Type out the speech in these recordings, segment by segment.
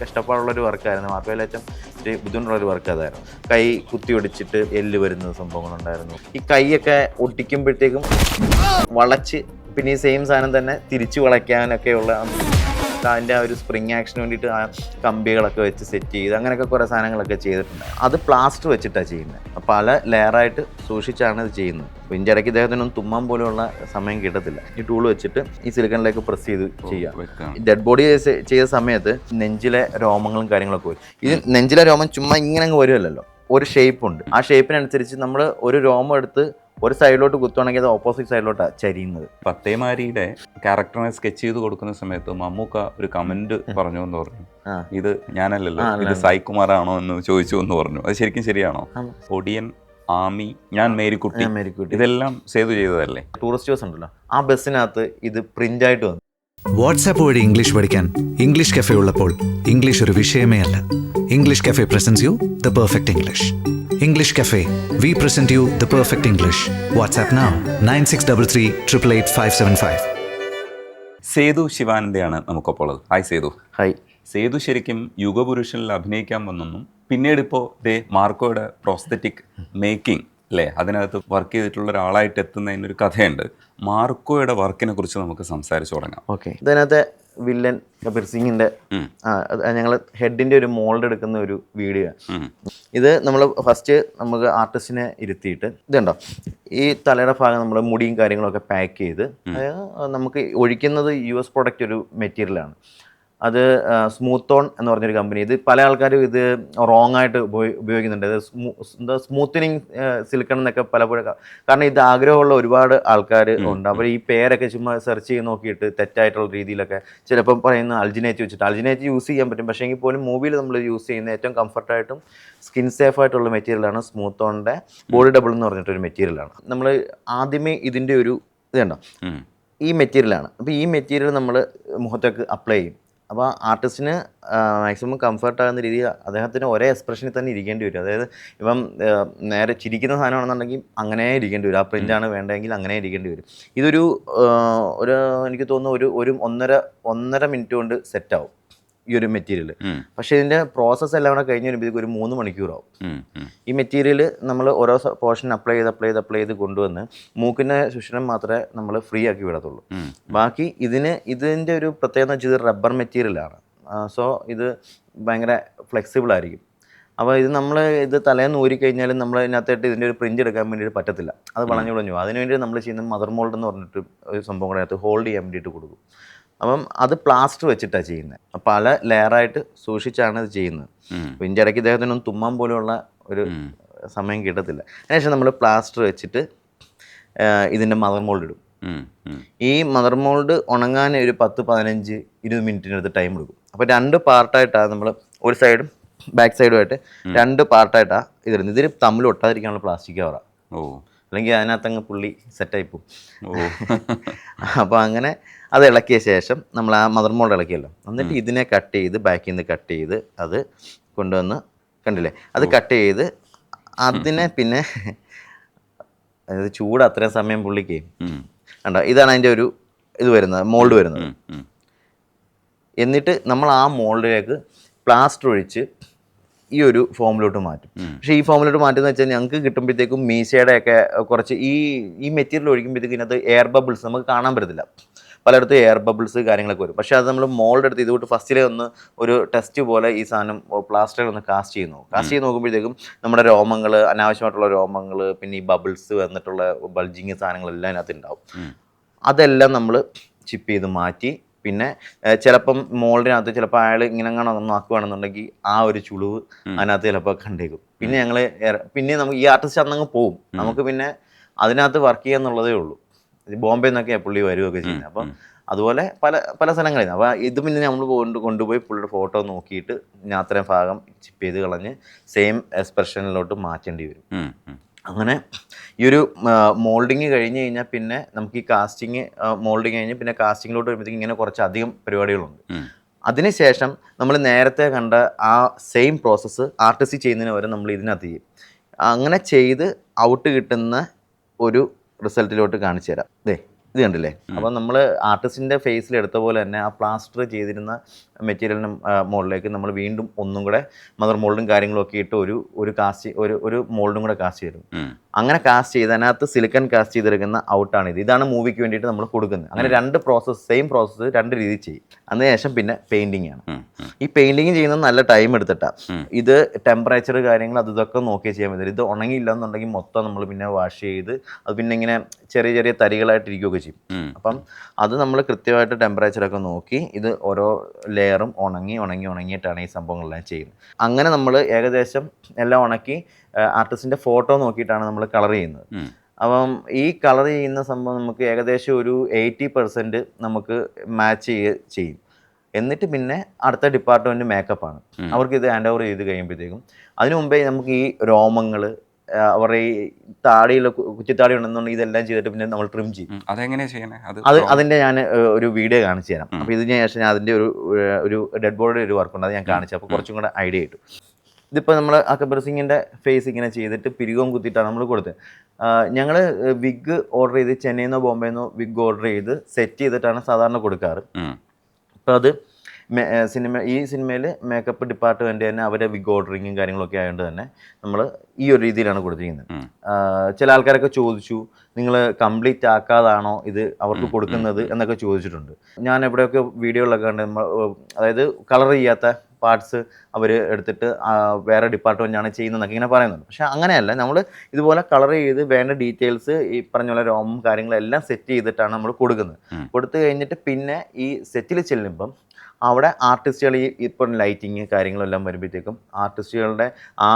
കഷ്ടപ്പാടുള്ളൊരു വർക്കായിരുന്നു. മാർപ്പയിലേറ്റം ഇച്ചിരി ബുദ്ധിമുട്ടുള്ളൊരു വർക്ക് അതായിരുന്നു കൈ കുത്തി ഒടിച്ചിട്ട് എല്ല് വരുന്ന സംഭവങ്ങളുണ്ടായിരുന്നു. ഈ കൈയൊക്കെ ഒട്ടിക്കുമ്പോഴത്തേക്കും വളച്ച് പിന്നെ ഈ സെയിം സാധനം തന്നെ തിരിച്ചു വളയ്ക്കാനൊക്കെയുള്ള അതിന്റെ ആ ഒരു സ്പ്രിങ് ആക്ഷന് വേണ്ടിയിട്ട് ആ കമ്പികളൊക്കെ വെച്ച് സെറ്റ് ചെയ്ത് അങ്ങനെയൊക്കെ കുറേ സാധനങ്ങളൊക്കെ ചെയ്തിട്ടുണ്ട്. അത് പ്ലാസ്റ്റർ വെച്ചിട്ടാണ് ചെയ്യുന്നത് പല ലെയറായിട്ട് സൂക്ഷിച്ചാണ് ഇത് ചെയ്യുന്നത്. അപ്പോൾ ഇതിന്റെ ഇടയ്ക്ക് ഇദ്ദേഹത്തിനൊന്നും തുമ്മാൻ പോലെയുള്ള സമയം കിട്ടത്തില്ല. ഈ ടൂൾ വെച്ചിട്ട് ഈ സിലിക്കണിലേക്ക് പ്രസ് ചെയ്ത് ചെയ്യാം. ഡെഡ് ബോഡി ചെയ്ത സമയത്ത് നെഞ്ചിലെ രോമങ്ങളും കാര്യങ്ങളൊക്കെ വരും. ഇത് നെഞ്ചിലെ രോമം ചുമ്മാ ഇങ്ങനെ അങ്ങ് വരുമല്ലോ ഒരു ഷേപ്പ് ഉണ്ട്. ആ ഷേപ്പിനനുസരിച്ച് നമ്മൾ ഒരു രോമം എടുത്ത് ഒരു സൈഡിലോട്ട് കുത്തുവാണെങ്കിൽ അത് ഓപ്പോസിറ്റ് സൈഡിലോട്ടാണ് ചരിയുന്നത്. പത്തേമാരിയുടെ ക്യാരക്ടറിനെ സ്കെച്ച് ചെയ്ത് കൊടുക്കുന്ന സമയത്ത് മമ്മൂക്ക ഒരു കമന്റ് പറഞ്ഞു എന്ന് പറഞ്ഞു. ഇത് ഞാനല്ലല്ലോ ഇത്. സായികുമാറാണോ എന്ന് ചോദിച്ചു എന്ന് പറഞ്ഞു. അത് ശരിക്കും ശരിയാണോ. ഒടിയൻ ആമി ഞാൻ മേരിക്കുട്ടി. മേരിക്കുട്ടി. ഇതെല്ലാം സേവ് ചെയ്തതല്ലേ? ടൂറിസ്റ്റ് ബസ് ഉണ്ടല്ലോ. ആ ബസ്സിനകത്ത് ഇത് പ്രിന്റ് ആയിട്ട് വന്നു. വാട്സാപ്പ് വഴി ഇംഗ്ലീഷ് പഠിക്കാൻ ഇംഗ്ലീഷ് കഫേ ഉള്ളപ്പോൾ ഇംഗ്ലീഷ് ഒരു വിഷയമേ അല്ല. English café presents you the perfect English English café we present you the perfect English WhatsApp now nine six double three triple eight five seven five Sethu ശിവാനന്ദയാണ് നമുക്കൊപ്പം ഉള്ളത്. Hi Sethu. High Sethu ശരിക്കും യുഗപുരുഷനിൽ അഭിനയിക്കാൻ വന്നെന്നും പിന്നീട് ഇപ്പോൾ ദേ മാർക്കോയുടെ പ്രോസ്തറ്റിക് മേക്കിംഗ് അല്ലേ അതിനകത്ത് work ചെയ്തിട്ടുള്ള ഒരാളായിട്ട് എത്തുന്നതിനൊരു കഥയുണ്ട്. മാർക്കോയുടെ വർക്കിനെ കുറിച്ച് നമുക്ക് സംസാരിച്ചു തുടങ്ങാം. ഓക്കെ ഇതിനകത്തെ വില്ലൻ കബീർ സിംഗിന്റെ ഞങ്ങൾ ഹെഡിന്റെ ഒരു മോൾഡ് എടുക്കുന്ന ഒരു വീഡിയോ. ഇത് നമ്മൾ ഫസ്റ്റ് നമുക്ക് ആർട്ടിസ്റ്റിനെ ഇരുത്തിയിട്ട് ഇതുണ്ടോ? ഈ തലയുടെ ഭാഗം നമ്മൾ മുടിയും കാര്യങ്ങളൊക്കെ പാക്ക് ചെയ്ത് അതായത് നമുക്ക് ഒഴിക്കുന്നത് യു എസ് പ്രൊഡക്റ്റ് ഒരു മെറ്റീരിയലാണ് അത് സ്മൂത്ത് ഓൺ എന്ന് പറഞ്ഞൊരു കമ്പനി ഇത് പല ആൾക്കാരും ഇത് റോങ് ആയിട്ട് ഉപയോഗി- ഉപയോഗിക്കുന്നുണ്ട്. ഇത് സ്മൂ- എന്താ സ്മൂത്തനിങ് സിലിക്കൺ എന്നൊക്കെ പലപ്പോഴും കാരണം ഇത് ആഗ്രഹമുള്ള ഒരുപാട് ആൾക്കാർ ഉണ്ട്. അവർ ഈ പേരൊക്കെ ചുമ്മാ സെർച്ച് ചെയ്ത് നോക്കിയിട്ട് തെറ്റായിട്ടുള്ള രീതിയിലൊക്കെ ചിലപ്പോൾ പറയുന്ന അൾജിനേറ്റ് വെച്ചിട്ട്. അൾജിനേറ്റ് യൂസ് ചെയ്യാൻ പറ്റും. പക്ഷേ എങ്കിൽ പോലും മൂവിയിൽ നമ്മൾ യൂസ് ചെയ്യുന്ന ഏറ്റവും കംഫർട്ടായിട്ടും സ്കിൻ സേഫ് ആയിട്ടുള്ള മെറ്റീരിയലാണ് സ്മൂത്ത് ഓണിന്റെ ബോഡി ഡബിൾ എന്ന് പറഞ്ഞിട്ടൊരു മെറ്റീരിയലാണ് നമ്മൾ ആദ്യമേ ഇതിന്റെ ഒരു ഇതുണ്ടോ. ഈ മെറ്റീരിയലാണ് അപ്പോൾ ഈ മെറ്റീരിയൽ നമ്മൾ മുഖത്തേക്ക് അപ്ലൈ ചെയ്യും. അപ്പോൾ ആർട്ടിസ്റ്റിന് മാക്സിമം കംഫർട്ട് ആകുന്ന രീതിയിൽ അദ്ദേഹത്തിന് ഒരേ എക്സ്പ്രഷനിൽ തന്നെ ഇരിക്കേണ്ടി വരും. അതായത് ഇപ്പം നേരെ ചിരിക്കുന്ന സാധനമാണെന്നുണ്ടെങ്കിൽ അങ്ങനെ ഇരിക്കേണ്ടി വരും. ആ പ്രിന്റാണ് വേണ്ടതെങ്കിൽ അങ്ങനെ ഇരിക്കേണ്ടി വരും. ഇതൊരു ഒരു എനിക്ക് തോന്നുന്നു ഒരു ഒരു ഒന്നര ഒന്നര മിനിറ്റ് കൊണ്ട് സെറ്റാവും ഈ ഒരു മെറ്റീരിയൽ. പക്ഷേ ഇതിന്റെ പ്രോസസ്സ് എല്ലാം കൂടെ കഴിഞ്ഞ് വരുമ്പോഴേക്കും ഒരു മൂന്ന് മണിക്കൂറാവും. ഈ മെറ്റീരിയൽ നമ്മൾ ഓരോ പോർഷൻ അപ്ലൈ ചെയ്ത് അപ്ലൈ ചെയ്ത് അപ്ലൈ ചെയ്ത് കൊണ്ടുവന്ന് മൂക്കിന്റെ ശുഷണം മാത്രമേ നമ്മൾ ഫ്രീ ആക്കി വിടത്തുള്ളൂ. ബാക്കി ഇതിന് ഇതിന്റെ ഒരു പ്രത്യേകത എന്ന് വെച്ചാൽ ഇത് റബ്ബർ മെറ്റീരിയലാണ് സോ ഇത് ഭയങ്കര ഫ്ലെക്സിബിൾ ആയിരിക്കും. അപ്പോൾ ഇത് നമ്മൾ ഇത് തലേന്ന് ഊരിക്കഴിഞ്ഞാലും നമ്മൾ ഇതിനകത്തായിട്ട് ഇതിന്റെ ഒരു പ്രിന്റ് എടുക്കാൻ വേണ്ടിയിട്ട് പറ്റത്തില്ല. അത് വളഞ്ഞു വളഞ്ഞു. അതിനുവേണ്ടി അതിന് വേണ്ടി നമ്മൾ ചെയ്യുന്ന മദർ മോൾഡ് എന്ന് പറഞ്ഞിട്ട് ഒരു സംഭവം കൂടെ അതിനകത്ത് ഹോൾഡ് ചെയ്യാൻ വേണ്ടിയിട്ട് കൊടുക്കും. അപ്പം അത് പ്ലാസ്റ്റർ വെച്ചിട്ടാണ് ചെയ്യുന്നത് പല ലെയറായിട്ട് സൂക്ഷിച്ചാണ് ഇത് ചെയ്യുന്നത്. അപ്പം അപ്പോൾ ഇതിന്റെ ഇടയ്ക്ക് ഇദ്ദേഹത്തിനൊന്നും തുമ്മാൻ പോലെയുള്ള ഒരു സമയം കിട്ടത്തില്ല. അതിനുശേഷം നമ്മൾ പ്ലാസ്റ്റർ വെച്ചിട്ട് ഇതിന്റെ മദർ മോൾഡ് ഇടും. ഈ മദർ മോൾഡ് ഉണങ്ങാൻ ഒരു പത്ത് പതിനഞ്ച് ഇരുപത് മിനിറ്റിനടുത്ത് ടൈം എടുക്കും. അപ്പോൾ രണ്ട് പാർട്ടായിട്ടാണ് നമ്മൾ ഒരു സൈഡും ബാക്ക് സൈഡുമായിട്ട് രണ്ട് പാർട്ടായിട്ടാണ് ഇതിരുന്നത് ഇതിൽ തമ്മിൽ ഒട്ടാതിരിക്കാനുള്ള പ്ലാസ്റ്റിക് കവറാണ് ഓ. അല്ലെങ്കിൽ അതിനകത്തങ്ങ് പുള്ളി സെറ്റായി പോകും ഓ. അപ്പോൾ അങ്ങനെ അത് ഇളക്കിയ ശേഷം നമ്മൾ ആ മദർ മോൾഡ് ഇളക്കിയല്ലോ. എന്നിട്ട് ഇതിനെ കട്ട് ചെയ്ത് ബാക്കിൽ നിന്ന് കട്ട് ചെയ്ത് അത് കൊണ്ടുവന്ന് കണ്ടില്ലേ? അത് കട്ട് ചെയ്ത് അതിനെ പിന്നെ അതായത് ചൂട് അത്രയും സമയം പുള്ളിക്ക്. കണ്ടോ? ഇതാണ് അതിന്റെ ഒരു ഇത് വരുന്നത് മോൾഡ് വരുന്നത്. എന്നിട്ട് നമ്മൾ ആ മോൾഡിലേക്ക് പ്ലാസ്റ്റർ ഒഴിച്ച് ഈ ഒരു ഫോമിലോട്ട് മാറ്റും. പക്ഷേ ഈ ഫോമിലോട്ട് മാറ്റുന്ന വെച്ചാൽ ഞങ്ങൾക്ക് കിട്ടുമ്പോഴത്തേക്കും മീശയുടെ ഒക്കെ കുറച്ച് ഈ ഈ മെറ്റീരിയൽ ഒഴിക്കുമ്പോഴത്തേക്കും ഇതിനകത്ത് എയർ ബബിൾസ് നമുക്ക് കാണാൻ പറ്റത്തില്ല. പലയിടത്തും എയർ ബബിൾസ് കാര്യങ്ങളൊക്കെ വരും. പക്ഷേ അത് നമ്മൾ മോൾഡ് എടുത്ത് ഇതുകൊണ്ട് ഫസ്റ്റിലെ ഒന്ന് ഒരു ടെസ്റ്റ് പോലെ ഈ സാധനം പ്ലാസ്റ്ററിൽ ഒന്ന് കാസ്റ്റ് ചെയ്യുന്നു കാസ്റ്റ് ചെയ്ത് നോക്കുമ്പോഴത്തേക്കും നമ്മുടെ രോമങ്ങൾ അനാവശ്യമായിട്ടുള്ള രോമങ്ങൾ പിന്നെ ഈ ബബിൾസ് വന്നിട്ടുള്ള ബൾജിങ് സാധനങ്ങളെല്ലാം അതിനകത്ത് ഉണ്ടാവും. അതെല്ലാം നമ്മൾ ചിപ്പ് ചെയ്ത് മാറ്റി പിന്നെ ചിലപ്പം മോളിനകത്ത് ചിലപ്പോൾ അയാൾ ഇങ്ങനെ അങ്ങനെ ഒന്നാക്കുകയാണെന്നുണ്ടെങ്കിൽ ആ ഒരു ചുളിവ് അതിനകത്ത് ചിലപ്പോൾ കണ്ടേക്കും. പിന്നെ ഞങ്ങൾ പിന്നെ നമുക്ക് ഈ ആർട്ടിസ്റ്റ് അന്നങ്ങ് പോവും. നമുക്ക് പിന്നെ അതിനകത്ത് വർക്ക് ചെയ്യുക എന്നുള്ളതേ ഉള്ളൂ. ബോംബെ നിന്നൊക്കെ പുള്ളി വരികയൊക്കെ ചെയ്യുന്നത്. അപ്പം അതുപോലെ പല പല സ്ഥലങ്ങളിൽ നിന്ന്. അപ്പോൾ ഇത് പിന്നെ നമ്മൾ കൊണ്ട് കൊണ്ടുപോയി പുള്ളിയുടെ ഫോട്ടോ നോക്കിയിട്ട് ഞാൻ അത്രയും ഭാഗം ചിപ്പ് ചെയ്ത് കളഞ്ഞ് സെയിം എക്സ്പ്രഷനിലോട്ട് മാറ്റേണ്ടി വരും. അങ്ങനെ ഈ ഒരു മോൾഡിങ് കഴിഞ്ഞ് കഴിഞ്ഞാൽ പിന്നെ നമുക്ക് ഈ കാസ്റ്റിംഗ് മോൾഡിങ് കഴിഞ്ഞ് പിന്നെ കാസ്റ്റിങ്ങിലോട്ട് വരുമ്പോഴത്തേക്കും ഇങ്ങനെ കുറച്ച് അധികം പരിപാടികളുണ്ട്. അതിനുശേഷം നമ്മൾ നേരത്തെ കണ്ട ആ സെയിം പ്രോസസ്സ് ആർട്ടിസ്റ്റ് ചെയ്യുന്നതിന് വരെ നമ്മൾ ഇതിനകത്ത് ചെയ്യും. അങ്ങനെ ചെയ്ത് ഔട്ട് കിട്ടുന്ന ഒരു റിസൾട്ടിലോട്ട് കാണിച്ചു തരാം ദേ. ഇത് കണ്ടില്ലേ? അപ്പം നമ്മൾ ആർട്ടിസ്റ്റിന്റെ ഫേസിൽ എടുത്ത പോലെ തന്നെ ആ പ്ലാസ്റ്റർ ചെയ്തിരുന്ന മെറ്റീരിയലിന് മുകളിലേക്ക് നമ്മൾ വീണ്ടും ഒന്നും കൂടെ മദർ മോൾഡും കാര്യങ്ങളും ഒക്കെ ഇട്ട് ഒരു ഒരു കാസ്റ്റ് ഒരു ഒരു മോൾഡും കൂടെ കാസ്റ്റ് ചെയ്തു. അങ്ങനെ കാസ്റ്റ് ചെയ്ത് അതിനകത്ത് സിലിക്കൺ കാസ്റ്റ് ചെയ്തെടുക്കുന്ന ഔട്ടാണ് ഇത് ഇതാണ് മൂവിക്ക് വേണ്ടിയിട്ട് നമ്മൾ കൊടുക്കുന്നത്. അങ്ങനെ രണ്ട് പ്രോസസ്സ് സെയിം പ്രോസസ്സ് രണ്ട് രീതിയിൽ ചെയ്യും. അതിനുശേഷം പിന്നെ പെയിന്റിങ് ആണ്. ഈ പെയിന്റിങ് ചെയ്യുന്നത് നല്ല ടൈം എടുത്തിട്ടാണ് ഇത് ടെമ്പറേച്ചർ കാര്യങ്ങൾ അത് ഇതൊക്കെ നോക്കി ചെയ്യാൻ പറ്റില്ല. ഇത് ഉണങ്ങിയില്ല എന്നുണ്ടെങ്കിൽ മൊത്തം നമ്മൾ പിന്നെ വാഷ് ചെയ്ത് അത് പിന്നെ ഇങ്ങനെ ചെറിയ ചെറിയ തരികളായിട്ടിരിക്കുകയൊക്കെ ചെയ്യും. അപ്പം അത് നമ്മൾ കൃത്യമായിട്ട് ടെമ്പറേച്ചറൊക്കെ നോക്കി ഇത് ഓരോ ലെയറും ഉണങ്ങി ഉണങ്ങി ഉണങ്ങിയിട്ടാണ് ഈ സംഭവങ്ങളെല്ലാം ചെയ്യുന്നത്. അങ്ങനെ നമ്മൾ ഏകദേശം എല്ലാം ഉണക്കി ആർട്ടിസ്റ്റിന്റെ ഫോട്ടോ നോക്കിയിട്ടാണ് നമ്മൾ കളർ ചെയ്യുന്നത്. അപ്പം ഈ കളർ ചെയ്യുന്ന സംഭവം നമുക്ക് ഏകദേശം ഒരു എയ്റ്റി പെർസെന്റ് നമുക്ക് മാച്ച് ചെയ്യ ചെയ്യും. എന്നിട്ട് പിന്നെ അടുത്ത ഡിപ്പാർട്ട്മെന്റ് മേക്കപ്പ് ആണ്. അവർക്ക് ഇത് ഹാൻഡ് ഓവർ ചെയ്ത് കഴിയുമ്പോഴത്തേക്കും അതിനു മുമ്പേ നമുക്ക് ഈ രോമങ്ങൾ അവരുടെ ഈ താടിയിൽ കുറ്റിത്താടി ഉണ്ടെന്നുണ്ടെങ്കിൽ ഇതെല്ലാം ചെയ്തിട്ട് പിന്നെ നമ്മൾ ട്രിം ചെയ്യും. ഉം. അതെങ്ങനെയാ ചെയ്യണേ? അത് അതിന്റെ ഞാൻ ഒരു വീഡിയോ കാണിച്ചു തരാം. അപ്പോൾ ഇതിന് ശേഷം ഞാൻ അതിന്റെ ഒരു ഒരു ഡെഡ് ബോഡിയുടെ ഒരു വർക്കുണ്ട് അത് ഞാൻ കാണിച്ചു. അപ്പോൾ കുറച്ചും കൂടെ ഐഡിയ കിട്ടും. ഇതിപ്പോൾ നമ്മൾ അക്ബർ സിംഗിന്റെ ഫേസ് ഇങ്ങനെ ചെയ്തിട്ട് പിരികവും കുത്തിയിട്ടാണ് നമ്മൾ കൊടുത്തത്. ഞങ്ങൾ വിഗ് ഓർഡർ ചെയ്ത് ചെന്നൈയിൽ നിന്നോ ബോംബെയിൽ നിന്നോ വിഗ് ഓർഡർ ചെയ്ത് സെറ്റ് ചെയ്തിട്ടാണ് സാധാരണ കൊടുക്കാറ്. അപ്പോൾ അത് സിനിമ ഈ സിനിമയിൽ മേക്കപ്പ് ഡിപ്പാർട്ട്മെന്റ് തന്നെ അവരെ വിഗ് ഓർഡറിങ്ങും കാര്യങ്ങളൊക്കെ ആയതുകൊണ്ട് തന്നെ നമ്മൾ ഈ ഒരു രീതിയിലാണ് കൊടുത്തിരിക്കുന്നത്. ചില ആൾക്കാരൊക്കെ ചോദിച്ചു നിങ്ങൾ കംപ്ലീറ്റ് ആക്കാതാണോ ഇത് അവർക്ക് കൊടുക്കുന്നത്? എന്നൊക്കെ ചോദിച്ചിട്ടുണ്ട്. ഞാൻ എവിടെയൊക്കെ വീഡിയോകളൊക്കെ കണ്ട് നമ്മൾ അതായത് കളർ ചെയ്യാത്ത പാർട്സ് അവർ എടുത്തിട്ട് വേറെ ഡിപ്പാർട്ട്മെന്റാണ് ചെയ്യുന്നതെന്നൊക്കെ ഇങ്ങനെ പറയുന്നുണ്ട്. പക്ഷേ അങ്ങനെയല്ല. നമ്മൾ ഇതുപോലെ കളർ ചെയ്ത് വേണ്ട ഡീറ്റെയിൽസ് ഈ പറഞ്ഞ പോലെ രോമം കാര്യങ്ങളെല്ലാം സെറ്റ് ചെയ്തിട്ടാണ് നമ്മൾ കൊടുക്കുന്നത്. കൊടുത്തു കഴിഞ്ഞിട്ട് പിന്നെ ഈ സെറ്റിൽ ചെല്ലുമ്പം അവിടെ ആർട്ടിസ്റ്റുകൾ ഈ ഇപ്പം ലൈറ്റിങ് കാര്യങ്ങളെല്ലാം വരുമ്പോഴത്തേക്കും ആർട്ടിസ്റ്റുകളുടെ ആ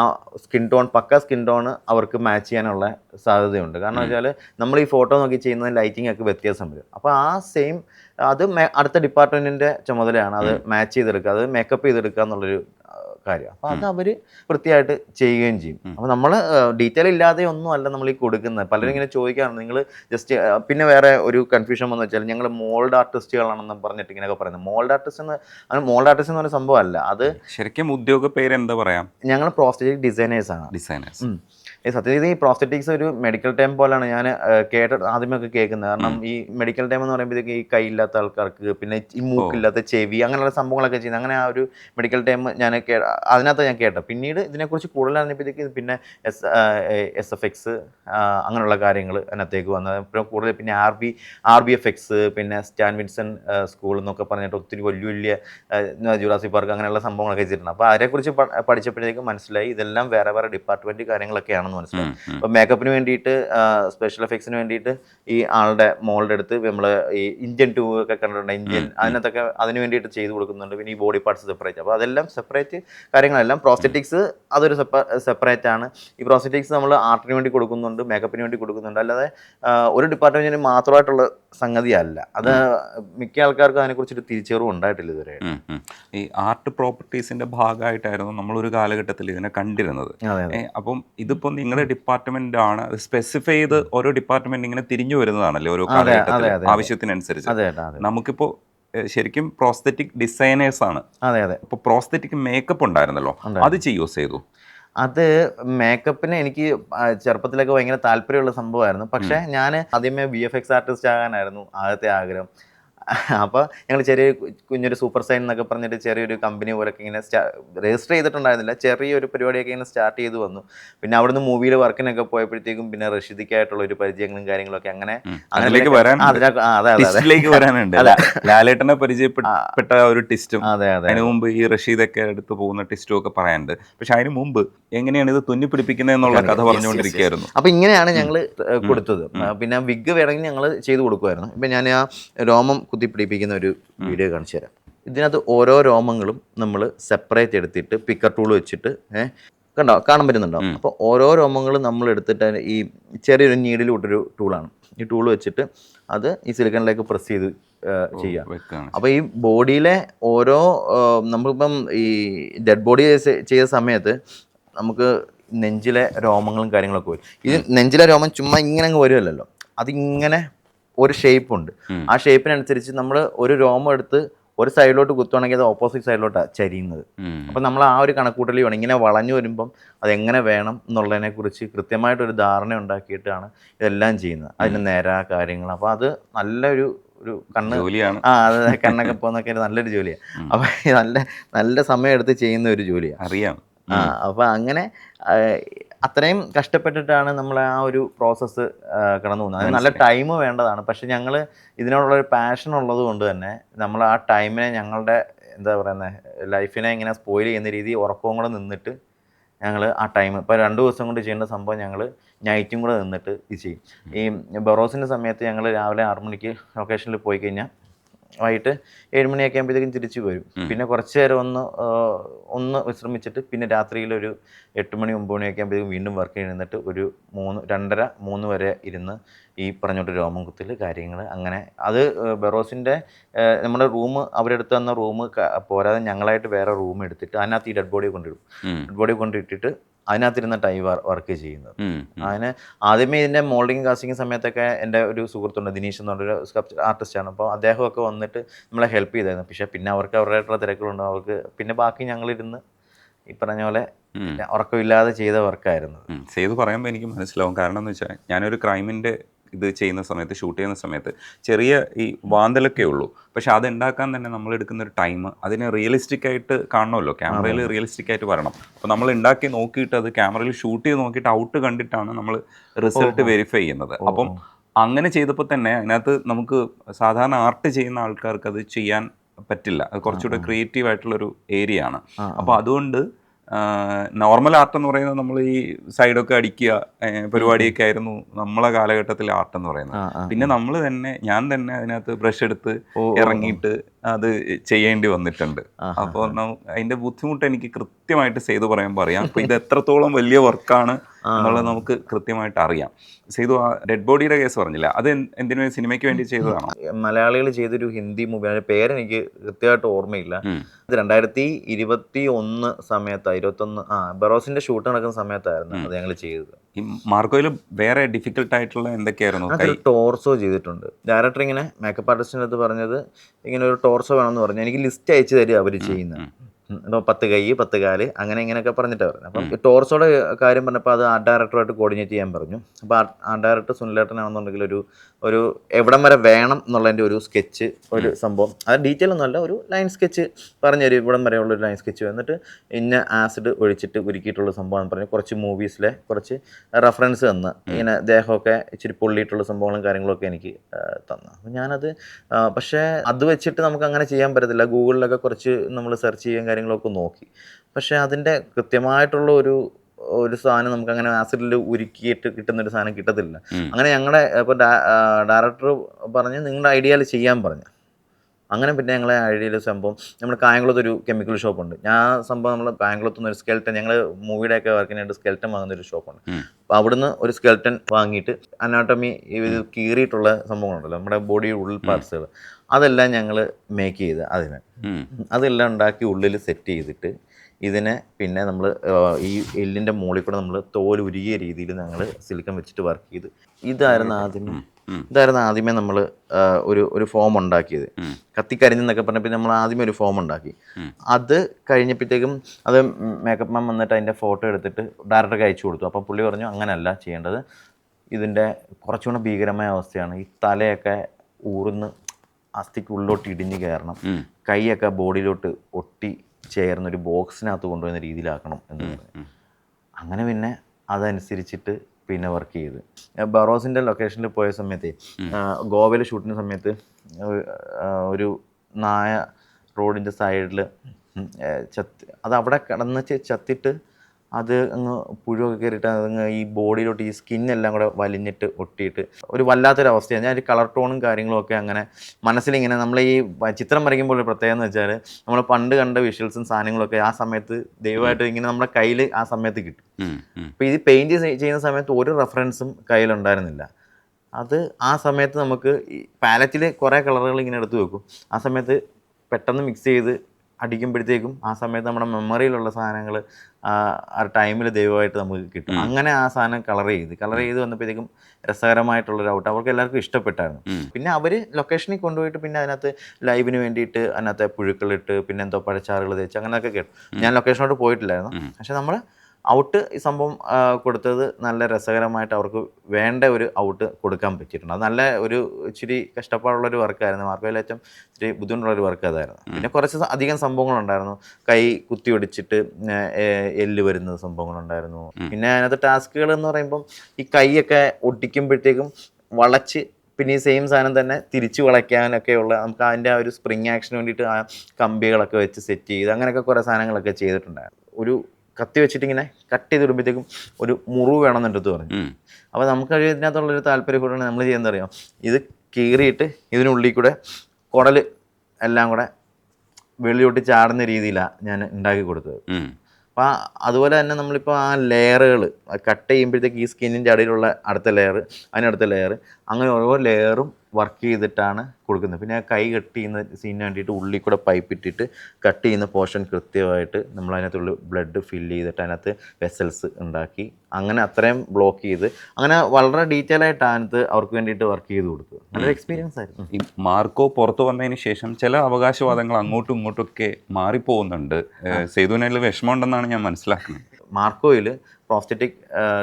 സ്കിൻ ടോൺ പക്ക സ്കിൻ ടോൺ അവർക്ക് മാച്ച് ചെയ്യാനുള്ള സാധ്യതയുണ്ട്. കാരണം വെച്ചാൽ നമ്മൾ ഈ ഫോട്ടോ നോക്കി ചെയ്യുന്ന ലൈറ്റിംഗ് ഒക്കെ വ്യത്യാസം വരും. അപ്പോൾ ആ സെയിം അത് അടുത്ത ഡിപ്പാർട്ട്മെന്റിന്റെ ചുമതലയാണ് അത് മാച്ച് ചെയ്തെടുക്കുക അത് മേക്കപ്പ് ചെയ്തെടുക്കുക എന്നുള്ളൊരു കാര്യം അപ്പോൾ അത് അവർ വൃത്തിയായിട്ട് ചെയ്യുകയും ചെയ്യും. അപ്പോൾ നമ്മൾ ഡീറ്റെയിൽ ഇല്ലാതെ ഒന്നും അല്ല നമ്മൾ ഈ കൊടുക്കുന്നത് പലരും ഇങ്ങനെ ചോദിക്കാറുണ്ട്. നിങ്ങൾ ജസ്റ്റ് പിന്നെ വേറെ ഒരു കൺഫ്യൂഷൻ വന്നു വെച്ചാൽ ഞങ്ങൾ മോൾഡ് ആർട്ടിസ്റ്റുകളാണെന്ന് പറഞ്ഞിട്ട് ഇങ്ങനെയൊക്കെ പറയുന്നത്. മോൾഡ് ആർട്ടിസ്റ്റ് എന്ന് മോൾഡ് ആർട്ടിസ്റ്റ് എന്ന് പറയുന്ന സംഭവമല്ല അത് ശരിക്കും ഉദ്യോഗ പേര് എന്താ പറയാം? ഞങ്ങൾ പ്രോസ്റ്ററ്റിക് ഡിസൈനേഴ്സ് ആണ്. ഡിസൈനേഴ്സ്. ഈ സത്യത്തിൽ ഈ പ്രോസ്റ്ററ്റിക്സ് ഒരു മെഡിക്കൽ ടൈം പോലെയാണ് ഞാൻ കേട്ട ആദ്യമൊക്കെ കേൾക്കുന്നത്. കാരണം ഈ മെഡിക്കൽ ടൈം എന്ന് പറയുമ്പോഴത്തേക്ക് ഈ കൈയില്ലാത്ത ആൾക്കാർക്ക് പിന്നെ ഈ മൂക്കില്ലാത്ത ചെവി അങ്ങനെയുള്ള സംഭവങ്ങളൊക്കെ ചെയ്യുന്നത്. അങ്ങനെ ആ ഒരു മെഡിക്കൽ ടൈം ഞാൻ അതിനകത്ത് ഞാൻ കേട്ടത് പിന്നീട് ഇതിനെക്കുറിച്ച് കൂടുതൽ അറിഞ്ഞപ്പോഴത്തേക്ക് പിന്നെ എസ് എസ് എഫ് എക്സ് അങ്ങനെയുള്ള കാര്യങ്ങൾ അതിനകത്തേക്ക് വന്നത്. പിന്നെ കൂടുതൽ പിന്നെ R B R B F X പിന്നെ സ്റ്റാൻ വിൻസൺ സ്കൂൾ എന്നൊക്കെ പറഞ്ഞിട്ട് ഒത്തിരി വലിയ വലിയ ജുറാസി പാർക്ക് അങ്ങനെയുള്ള സംഭവങ്ങളൊക്കെ ചെയ്തിട്ടുണ്ട്. അപ്പോൾ അതിനെക്കുറിച്ച് പഠിച്ചപ്പോഴത്തേക്ക് മനസ്സിലായി. ഇതെല്ലാം വേറെ വേറെ ഡിപ്പാർട്ട്മെന്റ് കാര്യങ്ങളൊക്കെയാണെന്ന് മനസ്സിലായി. അപ്പൊ മേക്കപ്പിന് വേണ്ടിയിട്ട് സ്പെഷ്യൽ എഫക്ട്സിന് വേണ്ടിയിട്ട് ഈ ആളുടെ മോളുടെ അടുത്ത് നമ്മൾ ഈ ഇന്ത്യൻ ട്യൂബ് ഒക്കെ കണ്ടിട്ടുണ്ട് ഇന്ത്യൻ അതിനകത്തൊക്കെ അതിന് വേണ്ടിയിട്ട് ചെയ്ത് കൊടുക്കുന്നുണ്ട്. പിന്നെ ഈ ബോഡി പാർട്സ് സെപ്പറേറ്റ് അപ്പോൾ അതെല്ലാം സെപ്പറേറ്റ് കാര്യങ്ങളെല്ലാം പ്രോസ്റ്ററ്റിക്സ് അതൊരു സെപ്പറേറ്റ് ആണ്. ഈ പ്രോസ്റ്ററ്റിക്സ് നമ്മൾ ആർട്ടിന് വേണ്ടി കൊടുക്കുന്നുണ്ട് മേക്കപ്പിന് വേണ്ടി കൊടുക്കുന്നുണ്ട്. അല്ലാതെ ഒരു ഡിപ്പാർട്ട്മെന്റിന് മാത്രമായിട്ടുള്ള സംഗതിയല്ല അത് മിക്ക ആൾക്കാർക്കും അതിനെക്കുറിച്ചൊരു തിരിച്ചറിവ് ഉണ്ടായിട്ടില്ല ഇതുവരെ. ഈ ആർട്ട് പ്രോപ്പർട്ടീസിന്റെ ഭാഗമായിട്ടായിരുന്നു നമ്മളൊരു കാലഘട്ടത്തിൽ ഇതിനെ കണ്ടിരുന്നത്. അപ്പം ഇതിപ്പോ നിങ്ങളുടെ ഡിപ്പാർട്ട്മെന്റ് ആണ് സ്പെസിഫൈ ചെയ്ത് ഓരോ ഡിപ്പാർട്ട്മെന്റ് ഇങ്ങനെ തിരിഞ്ഞു വരുന്നതാണല്ലേ ഓരോ കാലഘട്ടത്തിൽ ആവശ്യത്തിനനുസരിച്ച്. നമുക്കിപ്പോ ശരിക്കും പ്രോസ്തറ്റിക് ഡിസൈനേഴ്സ് ആണ്. അതെ അതെ. അപ്പോൾ പ്രോസ്തറ്റിക് മേക്കപ്പ് ഉണ്ടായിരുന്നല്ലോ. അത് യൂസ് ചെയ്തു അത് മേക്കപ്പിന് എനിക്ക് ചെറുപ്പത്തിലൊക്കെ ഭയങ്കര താല്പര്യമുള്ള സംഭവമായിരുന്നു. പക്ഷെ ഞാൻ ആദ്യമേ വി എഫ് എക്സ് ആർട്ടിസ്റ്റ് ആകാനായിരുന്നു ആദ്യത്തെ ആഗ്രഹം. അപ്പോൾ ഞങ്ങൾ ചെറിയ കുഞ്ഞൊരു സൂപ്പർ സൈൻ എന്നൊക്കെ പറഞ്ഞിട്ട് ചെറിയൊരു കമ്പനി പോലൊക്കെ ഇങ്ങനെ സ്റ്റാ രജിസ്റ്റർ ചെയ്തിട്ടുണ്ടായിരുന്നില്ല. ചെറിയൊരു പരിപാടിയൊക്കെ ഇങ്ങനെ സ്റ്റാർട്ട് ചെയ്ത് വന്നു. പിന്നെ അവിടുന്ന് മൂവിയിൽ വർക്കിനൊക്കെ പോയപ്പോഴത്തേക്കും പിന്നെ റഷീദിക്കായിട്ടുള്ള ഒരു പരിചയങ്ങളും കാര്യങ്ങളൊക്കെ അങ്ങനെ. അതിലേക്ക് വരാൻ ആ, അതിനൊക്കെ- ആ, അതെ അതെ അതെ. ടിസ്റ്റിലേക്ക് വരാനുണ്ട്. ലാലേട്ടനെ പരിചയപ്പെട്ട ഒരു ടിസ്റ്റും അതെ അതെ. അതിന് മുമ്പ് ഈ റഷീദൊക്കെ എടുത്ത് പോകുന്ന ടിസ്റ്റും ഒക്കെ പറയാനുണ്ട്. പക്ഷെ അതിന് മുമ്പ് എങ്ങനെയാണ് ഇത് തുന്നി പിടിപ്പിക്കുന്നത് എന്നുള്ള കഥ പറഞ്ഞുകൊണ്ടിരിക്കുകയായിരുന്നു. അപ്പൊ ഇങ്ങനെയാണ് ഞങ്ങൾ കൊടുത്തത്. പിന്നെ വിഗ് വേണമെങ്കിൽ ഞങ്ങൾ ചെയ്തു കൊടുക്കുമായിരുന്നു. ഇപ്പൊ ഞാൻ ആ രോമം കുത്തിപ്പിടിപ്പിക്കുന്ന ഒരു വീഡിയോ കാണിച്ചു തരാം. ഇതിനകത്ത് ഓരോ രോമങ്ങളും നമ്മൾ സെപ്പറേറ്റ് എടുത്തിട്ട് പിക്കർ ടൂൾ വെച്ചിട്ട് ഏഹ് കണ്ടോ? കാണാൻ പറ്റുന്നുണ്ടോ? അപ്പോൾ ഓരോ രോമങ്ങളും നമ്മൾ എടുത്തിട്ട് ഈ ചെറിയൊരു നീഡിൽ വിട്ടൊരു ടൂളാണ് ഈ ടൂൾ വെച്ചിട്ട് അത് ഈ സിലിക്കണിലേക്ക് പ്രസ് ചെയ്ത് ചെയ്യാം. അപ്പോൾ ഈ ബോഡിയിലെ ഓരോ നമ്മളിപ്പം ഈ ഡെഡ് ബോഡി ചെയ്ത സമയത്ത് നമുക്ക് നെഞ്ചിലെ രോമങ്ങളും കാര്യങ്ങളൊക്കെ വരും. ഇത് നെഞ്ചിലെ രോമം ചുമ്മാ ഇങ്ങനെ അങ്ങ് വരുമല്ലോ അതിങ്ങനെ ഒരു ഷേപ്പ് ഉണ്ട്. ആ ഷേപ്പിനനുസരിച്ച് നമ്മൾ ഒരു രോമം എടുത്ത് ഒരു സൈഡിലോട്ട് കുത്തുവാണെങ്കിൽ അത് ഓപ്പോസിറ്റ് സൈഡിലോട്ടാണ് ചരിയുന്നത്. അപ്പൊ അപ്പം നമ്മൾ ആ ഒരു കണക്കൂട്ടലി വേണം. ഇങ്ങനെ വളഞ്ഞു വരുമ്പം അതെങ്ങനെ വേണം എന്നുള്ളതിനെ കുറിച്ച് കൃത്യമായിട്ടൊരു ധാരണ ഉണ്ടാക്കിയിട്ടാണ് ഇതെല്ലാം ചെയ്യുന്നത്. അതിന് നേര കാര്യങ്ങൾ അപ്പോൾ അത് നല്ലൊരു ഒരു കണ്ണ് ജോലിയാണ്. ആ അതെ കണ്ണൊക്കെ പോകുന്നൊക്കെ നല്ലൊരു ജോലിയാണ് അപ്പം നല്ല നല്ല സമയം എടുത്ത് ചെയ്യുന്ന ഒരു ജോലിയാണ് അറിയാം. ആ അപ്പോൾ അങ്ങനെ അത്രയും കഷ്ടപ്പെട്ടിട്ടാണ് നമ്മൾ ആ ഒരു പ്രോസസ്സ് കടന്നു പോകുന്നത്. അതിന് നല്ല ടൈം വേണ്ടതാണ്. പക്ഷെ ഞങ്ങൾ ഇതിനോടുള്ള ഒരു പാഷൻ ഉള്ളത് കൊണ്ട് തന്നെ നമ്മൾ ആ ടൈമിനെ ഞങ്ങളുടെ എന്താ പറയുന്നത് ലൈഫിനെ ഇങ്ങനെ സ്പോയിൽ ചെയ്യുന്ന രീതി ഉറപ്പും കൂടെ നിന്നിട്ട് ഞങ്ങൾ ആ ടൈം ഇപ്പോൾ രണ്ട് ദിവസം കൊണ്ട് ചെയ്യേണ്ട സംഭവം ഞങ്ങൾ നൈറ്റും കൂടെ നിന്നിട്ട് ഇത് ചെയ്യും. ഈ ബൊറോസിന്റെ സമയത്ത് ഞങ്ങൾ രാവിലെ ആറ് മണിക്ക് ലൊക്കേഷനിൽ പോയി കഴിഞ്ഞാൽ വൈകിട്ട് ഏഴുമണിയൊക്കെ ആകുമ്പോഴത്തേക്കും തിരിച്ചു വരും. പിന്നെ കുറച്ച് നേരം ഒന്ന് ഒന്ന് വിശ്രമിച്ചിട്ട് പിന്നെ രാത്രിയിൽ ഒരു എട്ട് മണി ഒമ്പത് മണിയൊക്കെ ആകുമ്പോഴത്തേക്കും വീണ്ടും വർക്ക് ഇരുന്നിട്ട് ഒരു മൂന്ന് രണ്ടര മൂന്ന് വരെ ഇരുന്ന് ഈ പറഞ്ഞോട്ട് രോമം കുത്തിൽ കാര്യങ്ങൾ അങ്ങനെ. അത് ബെറോസിന്റെ നമ്മുടെ റൂം അവരെടുത്ത് തന്ന റൂം പോരാതെ ഞങ്ങളായിട്ട് വേറെ റൂം എടുത്തിട്ട് അതിനകത്ത് ഈ ഡെഡ് ബോഡി കൊണ്ടിടും. ഡെഡ് ബോഡി കൊണ്ടിട്ടിട്ട് അതിനകത്തിരുന്നിട്ട് ഈ വർക്ക് ചെയ്യുന്നത്. അതിന് ആദ്യമേ ഇതിന്റെ മോൾഡിങ് കാസ്റ്റിംഗ് സമയത്തൊക്കെ എന്റെ ഒരു സുഹൃത്തുണ്ട് ദിനീഷ് എന്ന് പറഞ്ഞൊരു സ്കൾപ്ചർ ആർട്ടിസ്റ്റാണ് അപ്പോൾ അദ്ദേഹമൊക്കെ വന്നിട്ട് നമ്മളെ ഹെൽപ്പ് ചെയ്തായിരുന്നു. പക്ഷേ പിന്നെ അവർക്ക് അവരുടേതായിട്ടുള്ള തിരക്കുകളുണ്ട്. അവർക്ക് പിന്നെ ബാക്കി ഞങ്ങളിരുന്ന് ഈ പറഞ്ഞ പോലെ. ഉറക്കമില്ലാതെ ചെയ്ത വർക്കായിരുന്നു ചെയ്ത് പറയുമ്പോൾ എനിക്ക് മനസ്സിലാവും. കാരണം എന്ന് വെച്ചാൽ ഞാനൊരു ക്രൈമിന്റെ ഇത് ചെയ്യുന്ന സമയത്ത് ഷൂട്ട് ചെയ്യുന്ന സമയത്ത് ചെറിയ ഈ വാന്തലൊക്കെ ഉള്ളൂ. പക്ഷെ അത് ഉണ്ടാക്കാൻ തന്നെ നമ്മൾ എടുക്കുന്ന ഒരു ടൈം അതിനെ റിയലിസ്റ്റിക് ആയിട്ട് കാണണമല്ലോ. ക്യാമറയിൽ റിയലിസ്റ്റിക് ആയിട്ട് വരണം. അപ്പോൾ നമ്മൾ ഉണ്ടാക്കി നോക്കിയിട്ട് അത് ക്യാമറയിൽ ഷൂട്ട് ചെയ്ത് നോക്കിയിട്ട് ഔട്ട് കണ്ടിട്ടാണ് നമ്മൾ റിസൾട്ട് വെരിഫൈ ചെയ്യുന്നത്. അപ്പം അങ്ങനെ ചെയ്തപ്പോൾ തന്നെ അതിനകത്ത് നമുക്ക് സാധാരണ ആർട്ട് ചെയ്യുന്ന ആൾക്കാർക്ക് അത് ചെയ്യാൻ പറ്റില്ല. അത് കുറച്ചുകൂടെ ക്രിയേറ്റീവ് ആയിട്ടുള്ളൊരു ഏരിയ ആണ്. അപ്പോൾ അതുകൊണ്ട് നോർമൽ ആർട്ട് എന്ന് പറയുന്നത് നമ്മൾ ഈ സൈഡൊക്കെ അടിക്കുക പരിപാടിയൊക്കെ ആയിരുന്നു നമ്മളെ കാലഘട്ടത്തിൽ ആർട്ട് എന്ന് പറയുന്നത്. പിന്നെ നമ്മൾ തന്നെ ഞാൻ തന്നെ അതിനകത്ത് ബ്രഷ് എടുത്ത് ഇറങ്ങിയിട്ട് അത് ചെയ്യേണ്ടി വന്നിട്ടുണ്ട്. അപ്പോൾ അതിന്റെ ബുദ്ധിമുട്ട് എനിക്ക് കൃത്യമായിട്ട് ചെയ്തു പറയാൻ പറയാം. അപ്പോൾ ഇത് എത്രത്തോളം വലിയ വർക്കാണ് എന്നുള്ളത് നമുക്ക് കൃത്യമായിട്ട് അറിയാം. ചെയ്തു ആ ഡെഡ് ബോഡിയുടെ കേസ് പറഞ്ഞില്ല? അത് എന്ത്- എന്തിനു സിനിമയ്ക്ക് വേണ്ടി ചെയ്തതാണ്? മലയാളികൾ ചെയ്തൊരു ഹിന്ദി മൂവി അതിന്റെ പേരെനിക്ക് കൃത്യമായിട്ട് ഓർമ്മയില്ല. അത് ഇത് രണ്ടായിരത്തി ഇരുപത്തി ഒന്ന് സമയത്താണ് ഇരുപത്തൊന്ന് ആ ബറോസിന്റെ ഷൂട്ട് നടക്കുന്ന സമയത്തായിരുന്നു അത് ഞങ്ങൾ ചെയ്തത്. ഈ മാർക്കോയിൽ വേറെ ഡിഫിക്കൽട്ട് ആയിട്ടുള്ള എന്തൊക്കെയായിരുന്നു? ടോർസോ ചെയ്തിട്ടുണ്ട്. ഡയറക്ടർ ഇങ്ങനെ മേക്കപ്പ് ആർട്ടിസ്റ്റിന്റെ അടുത്ത് പറഞ്ഞത് ഇങ്ങനെ ഒരു ടോർസോ വേണമെന്ന് പറഞ്ഞു. എനിക്ക് ലിസ്റ്റ് അയച്ചു തരിക അവർ ചെയ്യുന്നത് അപ്പോൾ പത്ത് കൈ പത്ത് കാൽ അങ്ങനെ ഇങ്ങനെയൊക്കെ പറഞ്ഞിട്ടാണ് പറഞ്ഞത്. അപ്പം ടോർസോയുടെ കാര്യം പറഞ്ഞപ്പോൾ അത് ആർട്ട് ഡയറക്ടറായിട്ട് കോർഡിനേറ്റ് ചെയ്യാൻ പറഞ്ഞു. അപ്പോൾ ആർട്ട് ഡയറക്ടർ സുനിലേട്ടനാണെന്നുണ്ടെങ്കിൽ ഒരു ഒരു എവിടം വരെ വേണം എന്നുള്ളതിന്റെ ഒരു സ്കെച്ച് ഒരു സംഭവം. അത് ഡീറ്റെയിൽ ഒന്നുമല്ല ഒരു ലൈൻ സ്കെച്ച് പറഞ്ഞുതരും ഇവിടം വരെയുള്ള ഒരു ലൈൻ സ്കെച്ച് വന്നിട്ട് ഇന്ന ആസിഡ് ഒഴിച്ചിട്ട് ഉരുക്കിയിട്ടുള്ള സംഭവമാണ് പറഞ്ഞു കുറച്ച് മൂവീസിലെ കുറച്ച് റെഫറൻസ് തന്ന്. ഇങ്ങനെ ദേഹമൊക്കെ ഇച്ചിരി പൊള്ളിയിട്ടുള്ള സംഭവങ്ങളും കാര്യങ്ങളൊക്കെ എനിക്ക് തന്നു. അപ്പോൾ ഞാനത് പക്ഷേ അത് വെച്ചിട്ട് നമുക്ക് അങ്ങനെ ചെയ്യാൻ പറ്റത്തില്ല. ഗൂഗിളിലൊക്കെ കുറച്ച് നമ്മൾ സെർച്ച് ചെയ്യാൻ കാര്യങ്ങളൊക്കെ നോക്കി. പക്ഷേ അതിന്റെ കൃത്യമായിട്ടുള്ള ഒരു ഒരു സാധനം നമുക്ക് അങ്ങനെ ആസിഡിൽ ഉരുക്കിയിട്ട് കിട്ടുന്ന ഒരു സാധനം കിട്ടത്തില്ല. അങ്ങനെ ഞങ്ങളുടെ ഇപ്പോൾ ഡയറക്ടർ പറഞ്ഞ് നിങ്ങളുടെ ഐഡിയയിൽ ചെയ്യാൻ പറഞ്ഞു. അങ്ങനെ പിന്നെ ഞങ്ങളെ ഐഡിയയിൽ സംഭവം നമ്മൾ കായംകുളത്ത് ഒരു കെമിക്കൽ ഷോപ്പുണ്ട് ഞാൻ സംഭവം നമ്മൾ കായംകുളത്ത് നിന്ന് ഒരു സ്കെൽട്ടൻ ഞങ്ങൾ മൂവിയുടെ ഒക്കെ വർക്കിനായിട്ട് സ്കെൽട്ടൻ വാങ്ങുന്ന ഒരു ഷോപ്പുണ്ട്. അപ്പോൾ അവിടുന്ന് ഒരു സ്കെൽട്ടൻ വാങ്ങിയിട്ട് അനാട്ടമി ഇത് കീറിയിട്ടുള്ള സംഭവങ്ങളുണ്ടല്ലോ നമ്മുടെ ബോഡി ഉള്ളിൽ പാർട്സുകൾ അതെല്ലാം ഞങ്ങൾ മേക്ക് ചെയ്ത് അതിന്. അതെല്ലാം ഉണ്ടാക്കി ഉള്ളിൽ സെറ്റ് ചെയ്തിട്ട് ഇതിനെ പിന്നെ നമ്മൾ ഈ എല്ലിന്റെ മുകളിൽ കൂടെ നമ്മൾ തോൽ ഉരുകിയ രീതിയിൽ ഞങ്ങൾ സിലിക്കൺ വെച്ചിട്ട് വർക്ക് ചെയ്ത്. ഇതായിരുന്നു ആദ്യമേ. ഉം. ഇതായിരുന്നു ആദ്യമേ നമ്മൾ ഒരു ഒരു ഫോം ഉണ്ടാക്കിയത്. കത്തിക്കരിഞ്ഞെന്നൊക്കെ പറഞ്ഞപ്പോൾ നമ്മൾ ആദ്യമേ ഒരു ഫോം ഉണ്ടാക്കി. അത് കഴിഞ്ഞപ്പോഴത്തേക്കും അത് മേക്കപ്പ് മാം വന്നിട്ട് അതിന്റെ ഫോട്ടോ എടുത്തിട്ട് ഡയറക്ടർക്ക് അയച്ചു കൊടുത്തു. അപ്പോൾ പുള്ളി പറഞ്ഞു അങ്ങനെയല്ല ചെയ്യേണ്ടത്. ഇതിന്റെ കുറച്ചുകൂടെ ഭീകരമായ അവസ്ഥയാണ്. ഈ തലയൊക്കെ ഊർന്ന് അസ്ഥിക്ക് ഉള്ളിലോട്ട് ഇടിഞ്ഞു കയറണം. കൈയൊക്കെ ബോഡിയിലോട്ട് ഒട്ടി ചേർന്ന് ഒരു ബോക്സിനകത്ത് കൊണ്ടുവന്ന രീതിയിലാക്കണം എന്ന് പറഞ്ഞു. അങ്ങനെ പിന്നെ അതനുസരിച്ചിട്ട് പിന്നെ വർക്ക് ചെയ്ത്. ബറോസിന്റെ ലൊക്കേഷനിൽ പോയ സമയത്ത് ഗോവയിൽ ഷൂട്ടിന്റെ സമയത്ത് ഒരു- നായ റോഡിന്റെ സൈഡിൽ ചത്ത് അത് അവിടെ കിടന്ന് ചത്തിട്ട് അത് അങ്ങ് പുഴുവൊക്കെ കയറിയിട്ട് അതങ്ങ് ഈ ബോഡിയിലോട്ട് ഈ സ്കിന്നെല്ലാം കൂടെ വലിഞ്ഞിട്ട് ഒട്ടിയിട്ട് ഒരു വല്ലാത്തൊരവസ്ഥയാണ്. ഞാൻ ഒരു കളർ ടോണും കാര്യങ്ങളും ഒക്കെ അങ്ങനെ മനസ്സിലിങ്ങനെ നമ്മൾ ഈ ചിത്രം വരയ്ക്കുമ്പോൾ ഒരു പ്രത്യേകത എന്ന് വെച്ചാൽ നമ്മൾ പണ്ട് കണ്ട വിഷ്വൽസും സാധനങ്ങളൊക്കെ ആ സമയത്ത് ദൈവമായിട്ട് ഇങ്ങനെ നമ്മുടെ കയ്യിൽ ആ സമയത്ത് കിട്ടും. അപ്പോൾ ഇത് പെയിന്റ് ചെയ്യുന്ന സമയത്ത് ഒരു റെഫറൻസും കയ്യിലുണ്ടായിരുന്നില്ല. അത് ആ സമയത്ത് നമുക്ക് ഈ പാലറ്റിൽ കുറേ കളറുകൾ ഇങ്ങനെ എടുത്ത് വെക്കും. ആ സമയത്ത് പെട്ടെന്ന് മിക്സ് ചെയ്ത് അടിക്കുമ്പോഴത്തേക്കും ആ സമയത്ത് നമ്മുടെ മെമ്മറിയിലുള്ള സാധനങ്ങൾ ആ ടൈമിൽ ദൈവമായിട്ട് നമുക്ക് കിട്ടും. അങ്ങനെ ആ സാധനം കളർ ചെയ്ത് കളർ ചെയ്ത് വന്നപ്പോഴത്തേക്കും രസകരമായിട്ടുള്ളൊരു ഔട്ട് അവർക്ക് എല്ലാവർക്കും ഇഷ്ടപ്പെട്ടായിരുന്നു. പിന്നെ അവർ ലൊക്കേഷനിൽ കൊണ്ടുപോയിട്ട് പിന്നെ അതിനകത്ത് ലൈവിന് വേണ്ടിയിട്ട് അതിനകത്ത് പുഴുക്കളിട്ട് പിന്നെ എന്തോ പഴച്ചാറുകൾ തേച്ച് അങ്ങനെയൊക്കെ കേട്ടു. ഞാൻ ലൊക്കേഷനോട് പോയിട്ടില്ലായിരുന്നു. പക്ഷെ നമ്മൾ ഔട്ട് ഈ സംഭവം കൊടുത്തത് നല്ല രസകരമായിട്ട് അവർക്ക് വേണ്ട ഒരു ഔട്ട് കൊടുക്കാൻ പറ്റിയിട്ടുണ്ട്. അത് നല്ല ഒരു ഇച്ചിരി കഷ്ടപ്പാടുള്ള ഒരു വർക്കായിരുന്നു മാർക്കോയിലേറ്റം ഇച്ചിരി ബുദ്ധിമുട്ടുള്ള ഒരു വർക്ക് അതായിരുന്നു പിന്നെ കുറച്ച് അധികം സംഭവങ്ങളുണ്ടായിരുന്നു. കൈ കുത്തി ഒടിച്ചിട്ട് എല്ല് വരുന്ന സംഭവങ്ങളുണ്ടായിരുന്നു. പിന്നെ അതിനകത്ത് ടാസ്കുകൾ എന്ന് പറയുമ്പം ഈ കൈയൊക്കെ ഒട്ടിക്കുമ്പോഴത്തേക്കും വളച്ച് പിന്നെ ഈ സെയിം സാധനം തന്നെ തിരിച്ചു വളയ്ക്കാനൊക്കെയുള്ള നമുക്ക് അതിന്റെ ആ ഒരു സ്പ്രിങ് ആക്ഷന് വേണ്ടിയിട്ട് ആ കമ്പികളൊക്കെ വെച്ച് സെറ്റ് ചെയ്ത് അങ്ങനെയൊക്കെ കുറേ സാധനങ്ങളൊക്കെ ചെയ്തിട്ടുണ്ടായിരുന്നു. ഒരു കത്തി വെച്ചിട്ടിങ്ങനെ കട്ട് ചെയ്ത് ഇടുമ്പോഴത്തേക്കും ഒരു മുറിവ് വേണമെന്ന് എന്റെ അടുത്ത് പറഞ്ഞു അപ്പോൾ നമുക്ക് ഇതിനകത്തുള്ളൊരു താല്പര്യം കൂടെ നമ്മൾ ചെയ്യുന്നത് അറിയാം? ഇത് കീറിയിട്ട് ഇതിനുള്ളിൽ കൂടെ കുടൽ എല്ലാം കൂടെ വെളിയോട്ട് ചാടുന്ന രീതിയിലാണ് ഞാൻ ഉണ്ടാക്കി കൊടുത്തത്. അപ്പോൾ അതുപോലെ തന്നെ നമ്മളിപ്പോൾ ആ ലെയറുകൾ കട്ട് ചെയ്യുമ്പോഴത്തേക്ക് ഈ സ്കിന്നിന്റെ അടിയിലുള്ള അടുത്ത ലെയർ അതിനടുത്ത ലെയർ അങ്ങനെ ഓരോ ലെയറും വർക്ക് ചെയ്തിട്ടാണ് കൊടുക്കുന്നത്. പിന്നെ കൈ കട്ട് ചെയ്യുന്ന സീനിന് വേണ്ടിയിട്ട് ഉള്ളിൽ കൂടെ പൈപ്പ് ഇട്ടിട്ട് കട്ട് ചെയ്യുന്ന പോർഷൻ കൃത്യമായിട്ട് നമ്മൾ അതിനകത്തുള്ള ബ്ലഡ് ഫിൽ ചെയ്തിട്ട് അതിനകത്ത് വെസൽസ് ഉണ്ടാക്കി. അങ്ങനെ അത്രയും ബ്ലോക്ക് ചെയ്ത് അങ്ങനെ വളരെ ഡീറ്റെയിൽ ആയിട്ട് അതിനകത്ത് അവർക്ക് വേണ്ടിയിട്ട് വർക്ക് ചെയ്ത് കൊടുത്തു. നല്ലൊരു എക്സ്പീരിയൻസ് ആയിരുന്നു. ഈ മാർക്കോ പുറത്തു വന്നതിന് ശേഷം ചില അവകാശവാദങ്ങൾ അങ്ങോട്ടും ഇങ്ങോട്ടും ഒക്കെ മാറിപ്പോകുന്നുണ്ട്. സേതുവിനെ സേതുവിനതിൽ വിഷമമുണ്ടെന്നാണ് ഞാൻ മനസ്സിലാക്കുന്നത്. മാർക്കോയിൽ പ്രോസ്റ്ററ്റിക്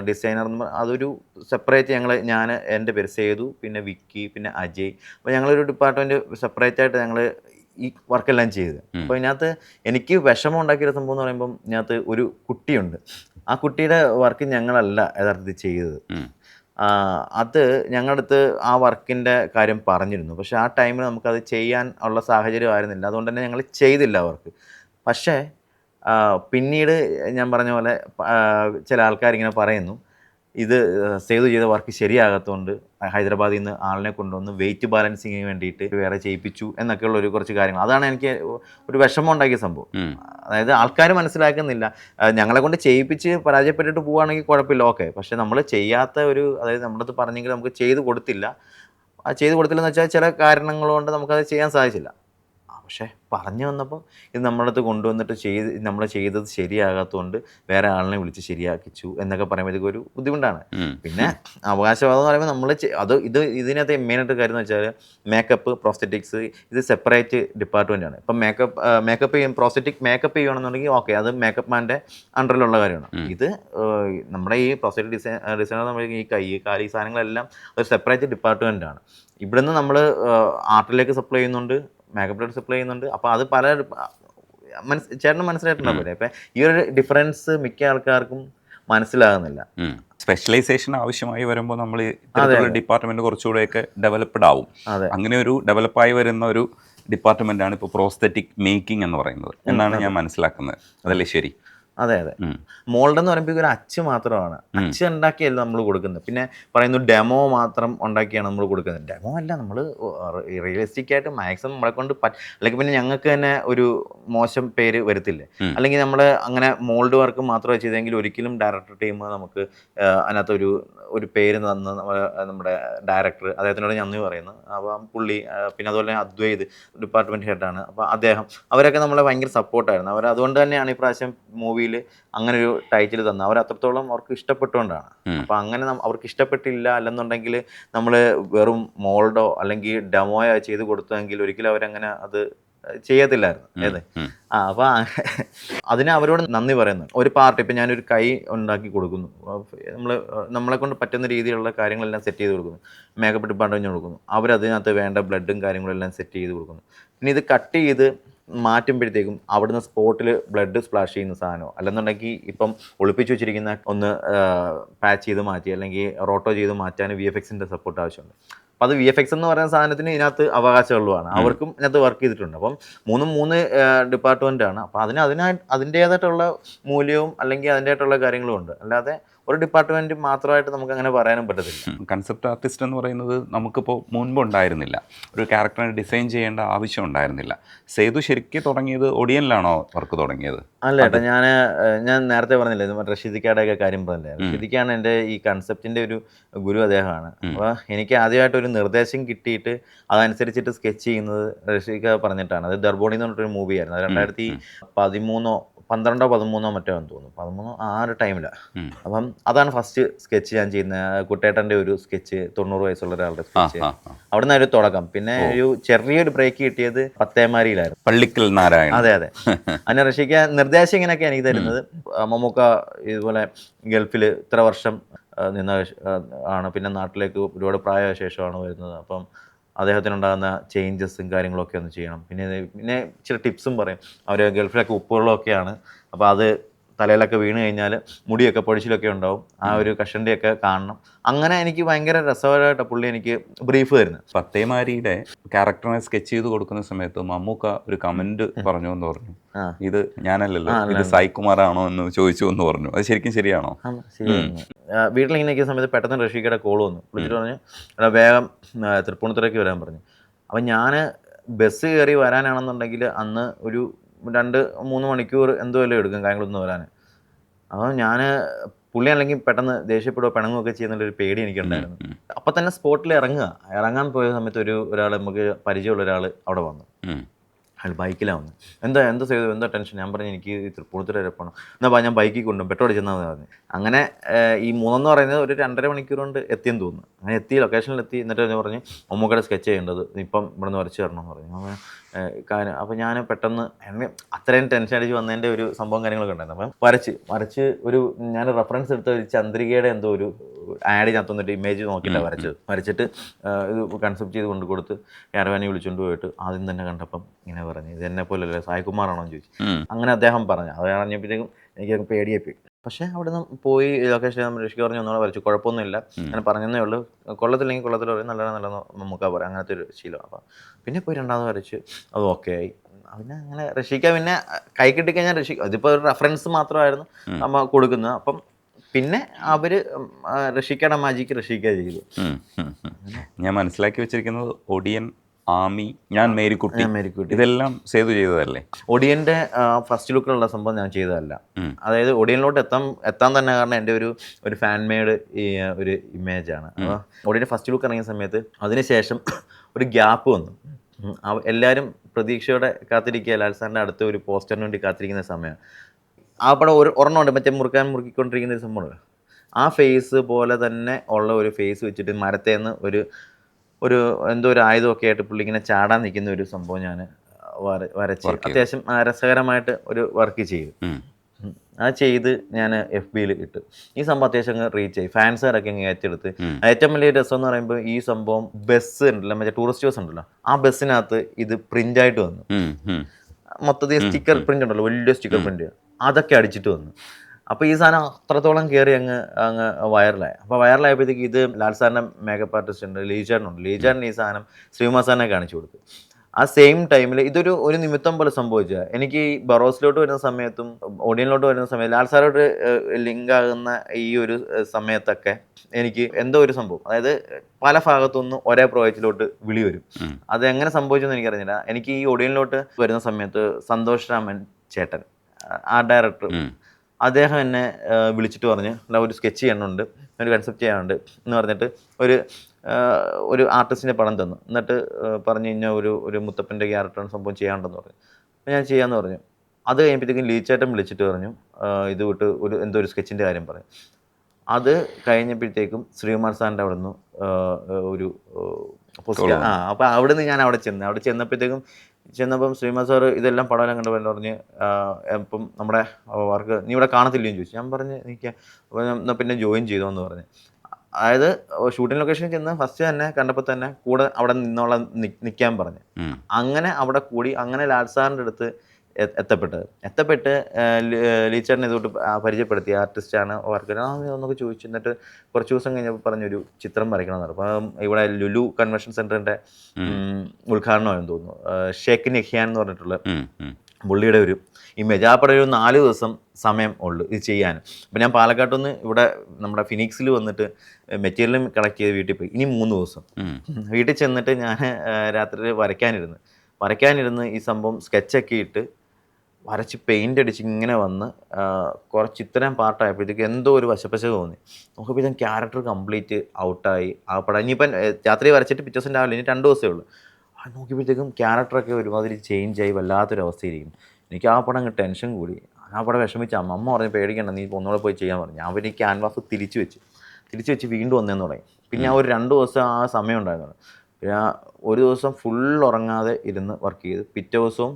ഡിസൈനർ എന്ന് പറഞ്ഞാൽ അതൊരു സെപ്പറേറ്റ് ഞങ്ങൾ ഞാൻ എന്റെ പേര് സേതു പിന്നെ വിക്കി പിന്നെ അജയ്. അപ്പോൾ ഞങ്ങളൊരു ഡിപ്പാർട്ട്മെന്റ് സെപ്പറേറ്റ് ആയിട്ട് ഞങ്ങൾ ഈ വർക്കെല്ലാം ചെയ്ത്. അപ്പോൾ ഇതിനകത്ത് എനിക്ക് വിഷമം ഉണ്ടാക്കിയ സംഭവം എന്ന് പറയുമ്പം ഇതിനകത്ത് ഒരു കുട്ടിയുണ്ട്. ആ കുട്ടിയുടെ വർക്ക് ഞങ്ങളല്ല യഥാർത്ഥത്തിൽ ചെയ്തത്. ആ, അത് ഞങ്ങളുടെ അടുത്ത് ആ വർക്കിന്റെ കാര്യം പറഞ്ഞിരുന്നു. പക്ഷേ ആ ടൈമിൽ നമുക്കത് ചെയ്യാൻ ഉള്ള സാഹചര്യം ആയിരുന്നില്ല. അതുകൊണ്ട് തന്നെ ഞങ്ങൾ ചെയ്തില്ല വർക്ക് പക്ഷേ ആ, പിന്നീട് ഞാൻ പറഞ്ഞ പോലെ ചില ആൾക്കാർ ഇങ്ങനെ പറയുന്നു ഇത് സേവ് ചെയ്ത വർക്ക് ശരിയാകത്തോണ്ട് ഹൈദരാബാദിൽ നിന്ന് ആളിനെ കൊണ്ടുവന്ന് വെയിറ്റ് ബാലൻസിങ്ങിന് വേണ്ടിയിട്ട് വേറെ ചെയ്യിപ്പിച്ചു എന്നൊക്കെയുള്ള ഒരു കുറച്ച് കാര്യങ്ങൾ. അതാണ് എനിക്ക് ഒരു വിഷമം ഉണ്ടാക്കിയ സംഭവം അതായത് ആൾക്കാർ മനസ്സിലാക്കുന്നില്ല. ഞങ്ങളെ കൊണ്ട് ചെയ്യിപ്പിച്ച് പരാജയപ്പെട്ടിട്ട് പോവുകയാണെങ്കിൽ കുഴപ്പമില്ല. ഓക്കെ. പക്ഷെ നമ്മൾ ചെയ്യാത്ത ഒരു അതായത് നമ്മുടെ അടുത്ത് പറഞ്ഞെങ്കിൽ നമുക്ക് ചെയ്ത് കൊടുത്തില്ല. ചെയ്ത് കൊടുത്തില്ലെന്ന് വെച്ചാൽ ചില കാരണങ്ങൾ കൊണ്ട് നമുക്കത് ചെയ്യാൻ സാധിച്ചില്ല. പക്ഷേ പറഞ്ഞു വന്നപ്പോൾ ഇത് നമ്മുടെ അടുത്ത് കൊണ്ടുവന്നിട്ട് ചെയ്ത് നമ്മൾ ചെയ്തത് ശരിയാകാത്തതുകൊണ്ട് വേറെ ആളിനെ വിളിച്ച് ശരിയാക്കിച്ചു എന്നൊക്കെ പറയുമ്പോഴത്തേക്കും ഒരു ബുദ്ധിമുട്ടാണ്. പിന്നെ അവകാശവാദം എന്ന് പറയുമ്പോൾ നമ്മൾ അത് ഇത് ഇതിനകത്ത് മെയിനായിട്ട് കാര്യം എന്ന് വെച്ചാൽ മേക്കപ്പ് പ്രോസ്തറ്റിക്സ് ഇത് സെപ്പറേറ്റ് ഡിപ്പാർട്ട്മെന്റ് ആണ്. ഇപ്പം മേക്കപ്പ് മേക്കപ്പ് ചെയ്യും പ്രോസ്തറ്റിക് മേക്കപ്പ് ചെയ്യുകയാണെന്നുണ്ടെങ്കിൽ ഓക്കെ അത് മേക്കപ്പ് മാന്റെ അണ്ടറിലുള്ള കാര്യമാണ്. ഇത് നമ്മുടെ ഈ പ്രോസ്തറ്റിക് ഡിസൈൻ ഡിസൈനർ നമ്മൾ ഈ കൈ കാലി സാധനങ്ങളെല്ലാം ഒരു സെപ്പറേറ്റ് ഡിപ്പാർട്ട്മെന്റ് ആണ്. ഇവിടുന്ന് നമ്മൾ ആർട്ടിലേക്ക് സപ്ലൈ ചെയ്യുന്നുണ്ട്. മേക്കപ്പിലേക്ക് സപ്ലൈ ചെയ്യുന്നുണ്ട്. അപ്പോൾ അത് പല മനസ് ചേട്ടന് മനസ്സിലായിട്ടുണ്ടാവില്ലേ? അപ്പം ഈ ഒരു ഡിഫറൻസ് മിക്ക ആൾക്കാർക്കും മനസ്സിലാകുന്നില്ല. സ്പെഷ്യലൈസേഷൻ ആവശ്യമായി വരുമ്പോൾ നമ്മൾ ഡിപ്പാർട്ട്മെന്റ് കുറച്ചുകൂടെയൊക്കെ ഡെവലപ്ഡ് ആവും. അങ്ങനെ ഒരു ഡെവലപ്പായി വരുന്ന ഒരു ഡിപ്പാർട്ട്മെന്റ് ആണ് ഇപ്പോൾ പ്രോസ്തറ്റിക് മേക്കിംഗ് എന്ന് പറയുന്നത്. എന്നാണ് ഞാൻ മനസ്സിലാക്കുന്നത്. അതല്ലേ ശരി? അതെ അതെ. മോൾഡ് എന്ന് പറയുമ്പോൾ ഒരു അച്ച് മാത്രമാണ്. അച്ച് ഉണ്ടാക്കിയല്ല നമ്മൾ കൊടുക്കുന്നത്. പിന്നെ പറയുന്നു ഡെമോ മാത്രം ഉണ്ടാക്കിയാണ് നമ്മൾ കൊടുക്കുന്നത്. ഡെമോ അല്ല നമ്മൾ റിയലിസ്റ്റിക് ആയിട്ട് മാക്സിമം നമ്മളെ കൊണ്ട് അല്ലെങ്കിൽ പിന്നെ ഞങ്ങൾക്ക് തന്നെ ഒരു മോശം പേര് വരത്തില്ലേ. അല്ലെങ്കിൽ നമ്മൾ അങ്ങനെ മോൾഡ് വർക്ക് മാത്രമേ ചെയ്തെങ്കിൽ ഒരിക്കലും ഡയറക്ടർ ടീം നമുക്ക് അതിനകത്ത് ഒരു ഒരു പേര് തന്ന് നമ്മുടെ ഡയറക്ടർ അദ്ദേഹത്തിനോട് നന്ദി പറയുന്നു. അപ്പം പുള്ളി പിന്നെ അതുപോലെ തന്നെ അദ്വൈത് ഡിപ്പാർട്ട്മെന്റ് ഹെഡാണ് അപ്പോൾ അദ്ദേഹം അവരൊക്കെ നമ്മളെ ഭയങ്കര സപ്പോർട്ടായിരുന്നു അവർ അതുകൊണ്ട് തന്നെയാണ് ഈ പ്രാവശ്യം മൂവിയിൽ അങ്ങനെ ഒരു ടൈറ്റിൽ തന്ന. അവർ അത്രത്തോളം അവർക്ക് ഇഷ്ടപ്പെട്ടുകൊണ്ടാണ്. അപ്പം അങ്ങനെ അവർക്ക് ഇഷ്ടപ്പെട്ടില്ല അല്ലെന്നുണ്ടെങ്കിൽ നമ്മൾ വെറും മോൾഡോ അല്ലെങ്കിൽ ഡെമോയോ ചെയ്ത് കൊടുത്തെങ്കിൽ ഒരിക്കലും അവരങ്ങനെ അത് ചെയ്യത്തില്ലായിരുന്നു. അതെ ആ അപ്പൊ അതിനെ അവരോട് നന്ദി പറയുന്നു. ഒരു പാർട്ടി ഇപ്പൊ ഞാനൊരു കൈ ഉണ്ടാക്കി കൊടുക്കുന്നു. നമ്മൾ നമ്മളെ കൊണ്ട് പറ്റുന്ന രീതിയിലുള്ള കാര്യങ്ങളെല്ലാം സെറ്റ് ചെയ്ത് കൊടുക്കുന്നു. മേക്കപ്പ് ഡിപ്പാർട്ട്മെന്റ് കൊടുക്കുന്നു. അവരതിനകത്ത് വേണ്ട ബ്ലഡും കാര്യങ്ങളും എല്ലാം സെറ്റ് ചെയ്ത് കൊടുക്കുന്നു. പിന്നെ ഇത് കട്ട് ചെയ്ത് മാറ്റുമ്പോഴത്തേക്കും അവിടുന്ന് സ്പോട്ടിൽ ബ്ലഡ് സ്പ്ലാഷ് ചെയ്യുന്ന സാധനമോ? അല്ലെന്നുണ്ടെങ്കിൽ ഇപ്പം ഒളിപ്പിച്ച് വെച്ചിരിക്കുന്ന ഒന്ന് പാച്ച് ചെയ്ത് മാറ്റി അല്ലെങ്കിൽ റോട്ടോ ചെയ്ത് മാറ്റാൻ വി എഫ് എക്സിന്റെ സപ്പോർട്ട് ആവശ്യമുണ്ട്. അപ്പോൾ അത് വി എഫ് എക്സ് എന്ന് പറയുന്ന സാധനത്തിന് ഇതിനകത്ത് അവകാശമുള്ളതാണ് അവർക്കും ഇതിനകത്ത് വർക്ക് ചെയ്തിട്ടുണ്ട്. അപ്പം മൂന്നും മൂന്ന് ഡിപ്പാർട്ട്മെന്റാണ് ആണ്. അപ്പോൾ അതിന് അതിനായി അതിന്റേതായിട്ടുള്ള മൂല്യവും അല്ലെങ്കിൽ അതിന്റെതായിട്ടുള്ള കാര്യങ്ങളും ഉണ്ട്. അല്ലാതെ ഒരു ഡിപ്പാർട്ട്മെന്റ് മാത്രമായിട്ട് നമുക്ക് അങ്ങനെ പറയാനും പറ്റത്തില്ല. കൺസെപ്റ്റ് ആർട്ടിസ്റ്റ് എന്ന് പറയുന്നത് നമുക്കിപ്പോൾ മുൻപ് ഉണ്ടായിരുന്നില്ല ഒരു ക്യാരക്ടറിനെ ഡിസൈൻ ചെയ്യേണ്ട ആവശ്യം ഉണ്ടായിരുന്നില്ല. സേതു ശരിക്കും തുടങ്ങിയത് ഒടിയനിലാണോ വർക്ക് തുടങ്ങിയത്? അല്ല ഏട്ടാ ഞാൻ ഞാൻ നേരത്തെ പറഞ്ഞില്ലേ ഇത് റഷീദിക്കയുടെ ഒക്കെ കാര്യം പറഞ്ഞില്ലേ? റഷീദിക്കാണ് എന്റെ ഈ കൺസെപ്റ്റിന്റെ ഒരു ഗുരു അദ്ദേഹമാണ്. അപ്പോൾ എനിക്ക് ആദ്യമായിട്ട് ഒരു നിർദ്ദേശം കിട്ടിയിട്ട് അതനുസരിച്ചിട്ട് സ്കെച്ച് ചെയ്യുന്നത് റഷീദിക്ക പറഞ്ഞിട്ടാണ്. അത് ദർബോണി എന്ന് പറഞ്ഞിട്ടൊരു മൂവിയായിരുന്നു അത് രണ്ടായിരത്തി പതിമൂന്നോ പന്ത്രണ്ടോ പതിമൂന്നോ മറ്റോ എന്ന് തോന്നുന്നു. പതിമൂന്നോ ആ ഒരു ടൈമിലാണ് അപ്പം അതാണ് ഫസ്റ്റ് സ്കെച്ച് ഞാൻ ചെയ്യുന്നത് കുട്ടേട്ടന്റെ ഒരു സ്കെച്ച് തൊണ്ണൂറ് വയസ്സുള്ള ഒരാളുടെ സ്കെച്ച് അവിടെ നിന്ന് ഒരു തുടക്കം. പിന്നെ ഒരു ചെറിയൊരു ബ്രേക്ക് കിട്ടിയത് പത്തേമാരിയിലായിരുന്നു. പള്ളിക്കൽ നാരായണ അതെ അതെ. അതിനെ റഷ്യക്ക് നിർദ്ദേശം ഇങ്ങനെയൊക്കെ എനിക്ക് തരുന്നത്. മമ്മൂക്ക ഇതുപോലെ ഗൾഫിൽ ഇത്ര വർഷം നിന്ന ആണ്. പിന്നെ നാട്ടിലേക്ക് ഒരുപാട് പ്രായ ശേഷമാണ് വരുന്നത്. അപ്പം അദ്ദേഹത്തിനുണ്ടാകുന്ന ചേഞ്ചസും കാര്യങ്ങളൊക്കെ ഒന്ന് ചെയ്യണം. പിന്നെ പിന്നെ ചില ടിപ്സും പറയും. അവർ ഗൾഫിലൊക്കെ ഉപ്പുവെള്ളമൊക്കെയാണ്. അപ്പോൾ അത് തലയിലൊക്കെ വീണ് കഴിഞ്ഞാൽ മുടിയൊക്കെ പൊടിച്ചിലൊക്കെ ഉണ്ടാവും. ആ ഒരു കഷണ്ടിയൊക്കെ കാണണം. അങ്ങനെ എനിക്ക് ഭയങ്കര രസകരമായിട്ട് പുള്ളി എനിക്ക് ബ്രീഫ് തരുന്നത് പത്തേമാരിയുടെ ക്യാരക്ടറിനെ സ്കെച്ച് ചെയ്ത് കൊടുക്കുന്ന സമയത്ത് മമ്മൂക്ക ഒരു കമന്റ് പറഞ്ഞു എന്ന് പറഞ്ഞു. ഇത് ഞാനല്ലല്ലോ ഇത് സായികുമാറാണോ എന്ന് ചോദിച്ചു എന്ന് പറഞ്ഞു. അത് ശരിക്കും ശരിയാണോ? വീട്ടിലിങ്ങനെ നിൽക്കുന്ന സമയത്ത് പെട്ടെന്ന് റഷീക്കയുടെ കോൾ വന്നു. വിളിച്ചിട്ട് പറഞ്ഞു വേഗം തൃപ്പൂണിത്തുറയ്ക്ക് വരാൻ പറഞ്ഞു. അപ്പം ഞാൻ ബസ് കയറി വരാനാണെന്നുണ്ടെങ്കിൽ അന്ന് ഒരു രണ്ട് മൂന്ന് മണിക്കൂർ എന്തോ വല്ലതും എടുക്കും കായംകുളത്ത് നിന്ന് വരാൻ. അപ്പോൾ ഞാൻ പുള്ളി അല്ലെങ്കിൽ പെട്ടെന്ന് ദേഷ്യപ്പെടുകയോ പിണങ്ങുകയൊക്കെ ചെയ്യുന്നുള്ളൊരു പേടി എനിക്കുണ്ടായിരുന്നു. അപ്പം തന്നെ സ്പോട്ടിൽ ഇറങ്ങുക. ഇറങ്ങാൻ പോയ സമയത്ത് ഒരു ഒരാൾ നമുക്ക് പരിചയമുള്ള ഒരാൾ അവിടെ വന്നു. അയാൾ ബൈക്കിലാണ് വന്നത് എന്താ എന്താ ചെയ്തു എന്താ ടെൻഷൻ? ഞാൻ പറഞ്ഞു എനിക്ക് തൃപ്പൂണിത്തുറ വരെ പോകണം എന്നാ ഞാൻ ബൈക്കിൽ കൊണ്ടും പെട്രോൾ ചെന്നാൽ മതി പറഞ്ഞു. അങ്ങനെ ഈ മൂന്നെന്ന് പറയുന്നത് ഒരു രണ്ടര മണിക്കൂർ കൊണ്ട് എത്തിയെന്ന് തോന്നുന്നു. അങ്ങനെ എത്തി ലൊക്കേഷനിൽ എത്തി. എന്നിട്ട് ഞാൻ പറഞ്ഞു ഒമ്മക്കടെ സ്കെച്ച് ചെയ്യേണ്ടത്. ഇപ്പം ഇവിടെ നിന്ന് വരച്ച് തരണം എന്ന് പറഞ്ഞു കാര്യം. അപ്പോൾ ഞാൻ പെട്ടെന്ന് എന്നെ അത്രയും ടെൻഷൻ അടിച്ച് വന്നതിന്റെ ഒരു സംഭവം കാര്യങ്ങളൊക്കെ ഉണ്ടായിരുന്നു. അപ്പം വരച്ച് വരച്ച് ഒരു ഞാൻ റെഫറൻസ് എടുത്ത ഒരു ചന്ദ്രികയുടെ എന്തോ ഒരു ആഡ് ഞാൻ തന്നിട്ട് ഇമേജ് നോക്കില്ല വരച്ചത്. വരച്ചിട്ട് ഇത് കൺസെപ്റ്റ് ചെയ്ത് കൊണ്ട് കൊടുത്ത് കാരവാനി വിളിച്ചുകൊണ്ട് പോയിട്ട് ആദ്യം തന്നെ കണ്ടപ്പം ഇങ്ങനെ പറഞ്ഞു. ഇത് എന്നെ പോലല്ലേ സായികുമാറാണോ എന്ന് ചോദിച്ചു അങ്ങനെ അദ്ദേഹം പറഞ്ഞു. അത് പറഞ്ഞപ്പോഴത്തേക്കും എനിക്ക് പേടിയായി പോയി. പക്ഷേ അവിടെ നിന്ന് പോയി ലൊക്കേഷൻ ഋഷിക്ക് പറഞ്ഞു ഒന്നുകൂടെ വരച്ചു. കുഴപ്പമൊന്നുമില്ല. അങ്ങനെ പറഞ്ഞതേ ഉള്ളൂ. കൊള്ളത്തില്ലെങ്കിൽ കൊള്ളത്തിൽ പറയും. നല്ല നല്ല നമുക്ക് പറയാം. അങ്ങനത്തെ ഒരു ശീലമാണ്. അപ്പം പിന്നെ പോയി രണ്ടാമത് വരച്ച് അത് ഓക്കെ ആയി. പിന്നെ അങ്ങനെ ഋഷിക്ക പിന്നെ കൈ കിട്ടിക്കഴിഞ്ഞാൽ ഋഷി അതിപ്പോൾ ഒരു റെഫറൻസ് മാത്രമായിരുന്നു അമ്മ കൊടുക്കുന്നത്. അപ്പം പിന്നെ അവർ ഋഷിക്കയുടെ മാജിക്ക് ഋഷിക്ക ചെയ്തു. ഞാൻ മനസ്സിലാക്കി വെച്ചിരിക്കുന്നത് ഒടിയൻ ആമി ഞാൻ മേരിക്കുട്ടി. മേരിക്കുട്ടി. ഇതെല്ലാം സേവ് ചെയ്തതല്ലേ? ഒടിയന്റെ ഫസ്റ്റ് ലുക്കിലുള്ള സംഭവം ഞാൻ ചെയ്തതല്ല. അതായത് ഒടിയനിലോട്ട് എത്താൻ എത്താൻ തന്നെ കാരണം എന്റെ ഒരു ഒരു ഫാൻ മെയ്ഡ് ഒരു ഇമേജാണ് അപ്പോൾ ഒടിയന്റെ ഫസ്റ്റ് ലുക്ക് ഇറങ്ങിയ സമയത്ത് അതിനുശേഷം ഒരു ഗ്യാപ്പ് വന്നു. എല്ലാവരും പ്രതീക്ഷയോടെ കാത്തിരിക്കുക ലാൽ സാറിന്റെ അടുത്ത ഒരു പോസ്റ്ററിന് വേണ്ടി കാത്തിരിക്കുന്ന സമയം. ആ പടം ഒരു ഒരെണ്ണമുണ്ട് മറ്റേ മുറുക്കാൻ മുറുക്കിക്കൊണ്ടിരിക്കുന്ന ഒരു സംഭവം ആ ഫേസ് പോലെ തന്നെ ഉള്ള ഒരു ഫേസ് വെച്ചിട്ട് മരത്തേന്ന് ഒരു ഒരു എന്തോ ഒരു ആയുധമൊക്കെ ആയിട്ട് പുള്ളി ഇങ്ങനെ ചാടാൻ നിൽക്കുന്ന ഒരു സംഭവം ഞാൻ വരച്ച് അത്യാവശ്യം രസകരമായിട്ട് ഒരു വർക്ക് ചെയ്തു. അത് ചെയ്ത് ഞാൻ എഫ് ബിയിൽ ഇട്ട്. ഈ സംഭവം അത്യാവശ്യം അങ്ങ് റീച്ച് ആയി. ഫാൻസുകാരൊക്കെ അങ്ങ് ഏറ്റെടുത്ത്. ഏറ്റവും വലിയ രസം എന്ന് പറയുമ്പോൾ ഈ സംഭവം ബസ് ഉണ്ടല്ലോ മറ്റേ ടൂറിസ്റ്റ് ബസ് ഉണ്ടല്ലോ. ആ ബസ്സിനകത്ത് ഇത് പ്രിന്റ് ആയിട്ട് വന്നു. മൊത്തത്തിൽ സ്റ്റിക്കർ പ്രിന്റ് ഉണ്ടല്ലോ വലിയ സ്റ്റിക്കർ പ്രിന്റ് അതൊക്കെ അടിച്ചിട്ട് വന്നു. അപ്പോൾ ഈ സാധനം അത്രത്തോളം കയറി അങ്ങ് അങ്ങ് വൈറലായി. അപ്പോൾ വൈറലായപ്പോഴത്തേക്ക് ഇത് ലാൽ സാറിന്റെ മേക്കപ്പ് ആർട്ടിസ്റ്റ് ഉണ്ട് ലീചാറിനുണ്ട് ലീചാറിന് ഈ സാധനം ശ്രീകുമാർ സാറിനെ കാണിച്ചു കൊടുത്തു. ആ സെയിം ടൈമിൽ ഇതൊരു ഒരു നിമിത്തം പോലെ സംഭവിച്ച. എനിക്ക് ഈ ബറോസിലോട്ട് വരുന്ന സമയത്തും ഓഡിയനിലോട്ട് വരുന്ന സമയത്ത് ലാൽ സാറോട്ട് ലിങ്ക് ആകുന്ന ഈ ഒരു സമയത്തൊക്കെ എനിക്ക് എന്തോ ഒരു സംഭവം അതായത് പല ഭാഗത്തുനിന്നും ഒരേ പ്രോജക്റ്റിലോട്ട് വിളി വരും. അത് എങ്ങനെ സംഭവിച്ചെന്ന് എനിക്കറിഞ്ഞില്ല. എനിക്ക് ഈ ഓഡിയനിലോട്ട് വരുന്ന സമയത്ത് സന്തോഷ് രാമൻ ചേട്ടൻ ആ ഡയറക്ടർ. അദ്ദേഹം എന്നെ വിളിച്ചിട്ട് പറഞ്ഞ് "അല്ല, ഒരു സ്കെച്ച് ചെയ്യണമുണ്ട് ഒരു കൺസെപ്റ്റ് ചെയ്യാനുണ്ട് എന്ന് പറഞ്ഞിട്ട് ഒരു ഒരു ആർട്ടിസ്റ്റിന്റെ പടം തന്നു. എന്നിട്ട് പറഞ്ഞു കഴിഞ്ഞാൽ ഒരു ഒരു മുത്തപ്പന്റെ ക്യാരക്ടറാണ് സംഭവം ചെയ്യാനുണ്ടെന്ന് പറഞ്ഞു. അപ്പോൾ ഞാൻ ചെയ്യാമെന്ന് പറഞ്ഞു. അത് കഴിയുമ്പോഴത്തേക്കും ലീച്ചേട്ടൻ വിളിച്ചിട്ട് പറഞ്ഞു ഇത് വിട്ട് ഒരു എന്തോ ഒരു സ്കെച്ചിന്റെ കാര്യം പറഞ്ഞു അത് കഴിഞ്ഞപ്പോഴത്തേക്കും ശ്രീകുമാർ സാറിന്റെ അവിടെ നിന്ന് ഒരു പുസ്തകം ആ അപ്പോൾ അവിടെ നിന്ന് ഞാൻ അവിടെ ചെന്ന് അവിടെ ചെന്നപ്പോഴത്തേക്കും ചെന്നപ്പം ശ്രീമാ സാറ് ഇതെല്ലാം പടമെല്ലാം കണ്ടു പറഞ്ഞ് ആ, ഇപ്പം നമ്മുടെ വർക്ക് നീ ഇവിടെ കാണത്തില്ലേന്ന് ചോദിച്ചു. ഞാൻ പറഞ്ഞ് നിൽക്കാം എന്നാൽ പിന്നെ ജോയിൻ ചെയ്തോ എന്ന് പറഞ്ഞ്. അതായത് ഷൂട്ടിംഗ് ലൊക്കേഷനിൽ ചെന്ന് ഫസ്റ്റ് തന്നെ കണ്ടപ്പോൾ തന്നെ കൂടെ അവിടെ നിന്നോളം നിൽക്കാൻ പറഞ്ഞു. അങ്ങനെ അവിടെ കൂടി അങ്ങനെ ലാൽ സാറിന്റെ അടുത്ത് എത്തപ്പെട്ടത്. എത്തപ്പെട്ട് ലീച്ചറിനെ ഇതോട്ട് പരിചയപ്പെടുത്തി. ആർട്ടിസ്റ്റാണ് വർക്ക് ആ എന്നൊക്കെ ചോദിച്ചു എന്നിട്ട് കുറച്ച് ദിവസം കഴിഞ്ഞപ്പോൾ പറഞ്ഞൊരു ചിത്രം വരയ്ക്കണമെന്ന് പറഞ്ഞു. അപ്പം ഇവിടെ ലുലു കൺവെൻഷൻ സെന്ററിന്റെ ഉദ്ഘാടനമായെന്ന് തോന്നുന്നു. ഷേഖ് നെഹ്യാൻ എന്ന് പറഞ്ഞിട്ടുള്ള. പുള്ളിയുടെ ഒരു ഇമേജ്. ആ പടം ഒരു നാല് ദിവസം സമയം ഉള്ളു ഇത് ചെയ്യാൻ. അപ്പം ഞാൻ പാലക്കാട്ടിൽ നിന്ന് ഇവിടെ നമ്മുടെ ഫിനിക്സിൽ വന്നിട്ട് മെറ്റീരിയലും കളക്ട് ചെയ്ത് വീട്ടിൽ പോയി. ഇനി മൂന്ന് ദിവസം. വീട്ടിൽ ചെന്നിട്ട് ഞാൻ രാത്രി വരയ്ക്കാനിരുന്ന്. വരയ്ക്കാനിരുന്ന് ഈ സംഭവം സ്കെച്ചൊക്കെ ഇട്ട് വരച്ച് പെയിന്റ് അടിച്ച് ഇങ്ങനെ വന്ന് കുറച്ച് ഇത്രയും പാർട്ടായപ്പോഴത്തേക്ക് എന്തോ ഒരു വശപ്പശ തോന്നി. നോക്കിയപ്പോൾ ഞാൻ ക്യാരക്ടർ കംപ്ലീറ്റ് ഔട്ടായി ആ പടം ഇനിയിപ്പം രാത്രി വരച്ചിട്ട് പിറ്റേ ദിവസം രാവിലെ ഇനി രണ്ട് ദിവസമേ ഉള്ളൂ. അത് നോക്കിയപ്പോഴത്തേക്കും ക്യാരക്ടറൊക്കെ ഒരുമാതിരി ചേഞ്ച് ആയി വല്ലാത്തൊരു അവസ്ഥയിരിക്കും എനിക്ക് ആ പടം ടെൻഷൻ കൂടി. ആ പടം വിഷമിച്ച അമ്മ പറഞ്ഞ് പേടിക്കണ്ട നീ ഒന്നുകൂടെ പോയി ചെയ്യാൻ പറഞ്ഞു. ഞാൻ പിന്നെ ഈ ക്യാൻവാസ് തിരിച്ചു വെച്ച് തിരിച്ചു വെച്ച് വീണ്ടും വന്നേന്ന് തുടങ്ങി. പിന്നെ ആ ഒരു രണ്ട് ദിവസം ആ സമയം ഉണ്ടായിരുന്നു. ഒരു ദിവസം ഫുൾ ഉറങ്ങാതെ ഇരുന്ന് വർക്ക് ചെയ്ത് പിറ്റേ ദിവസവും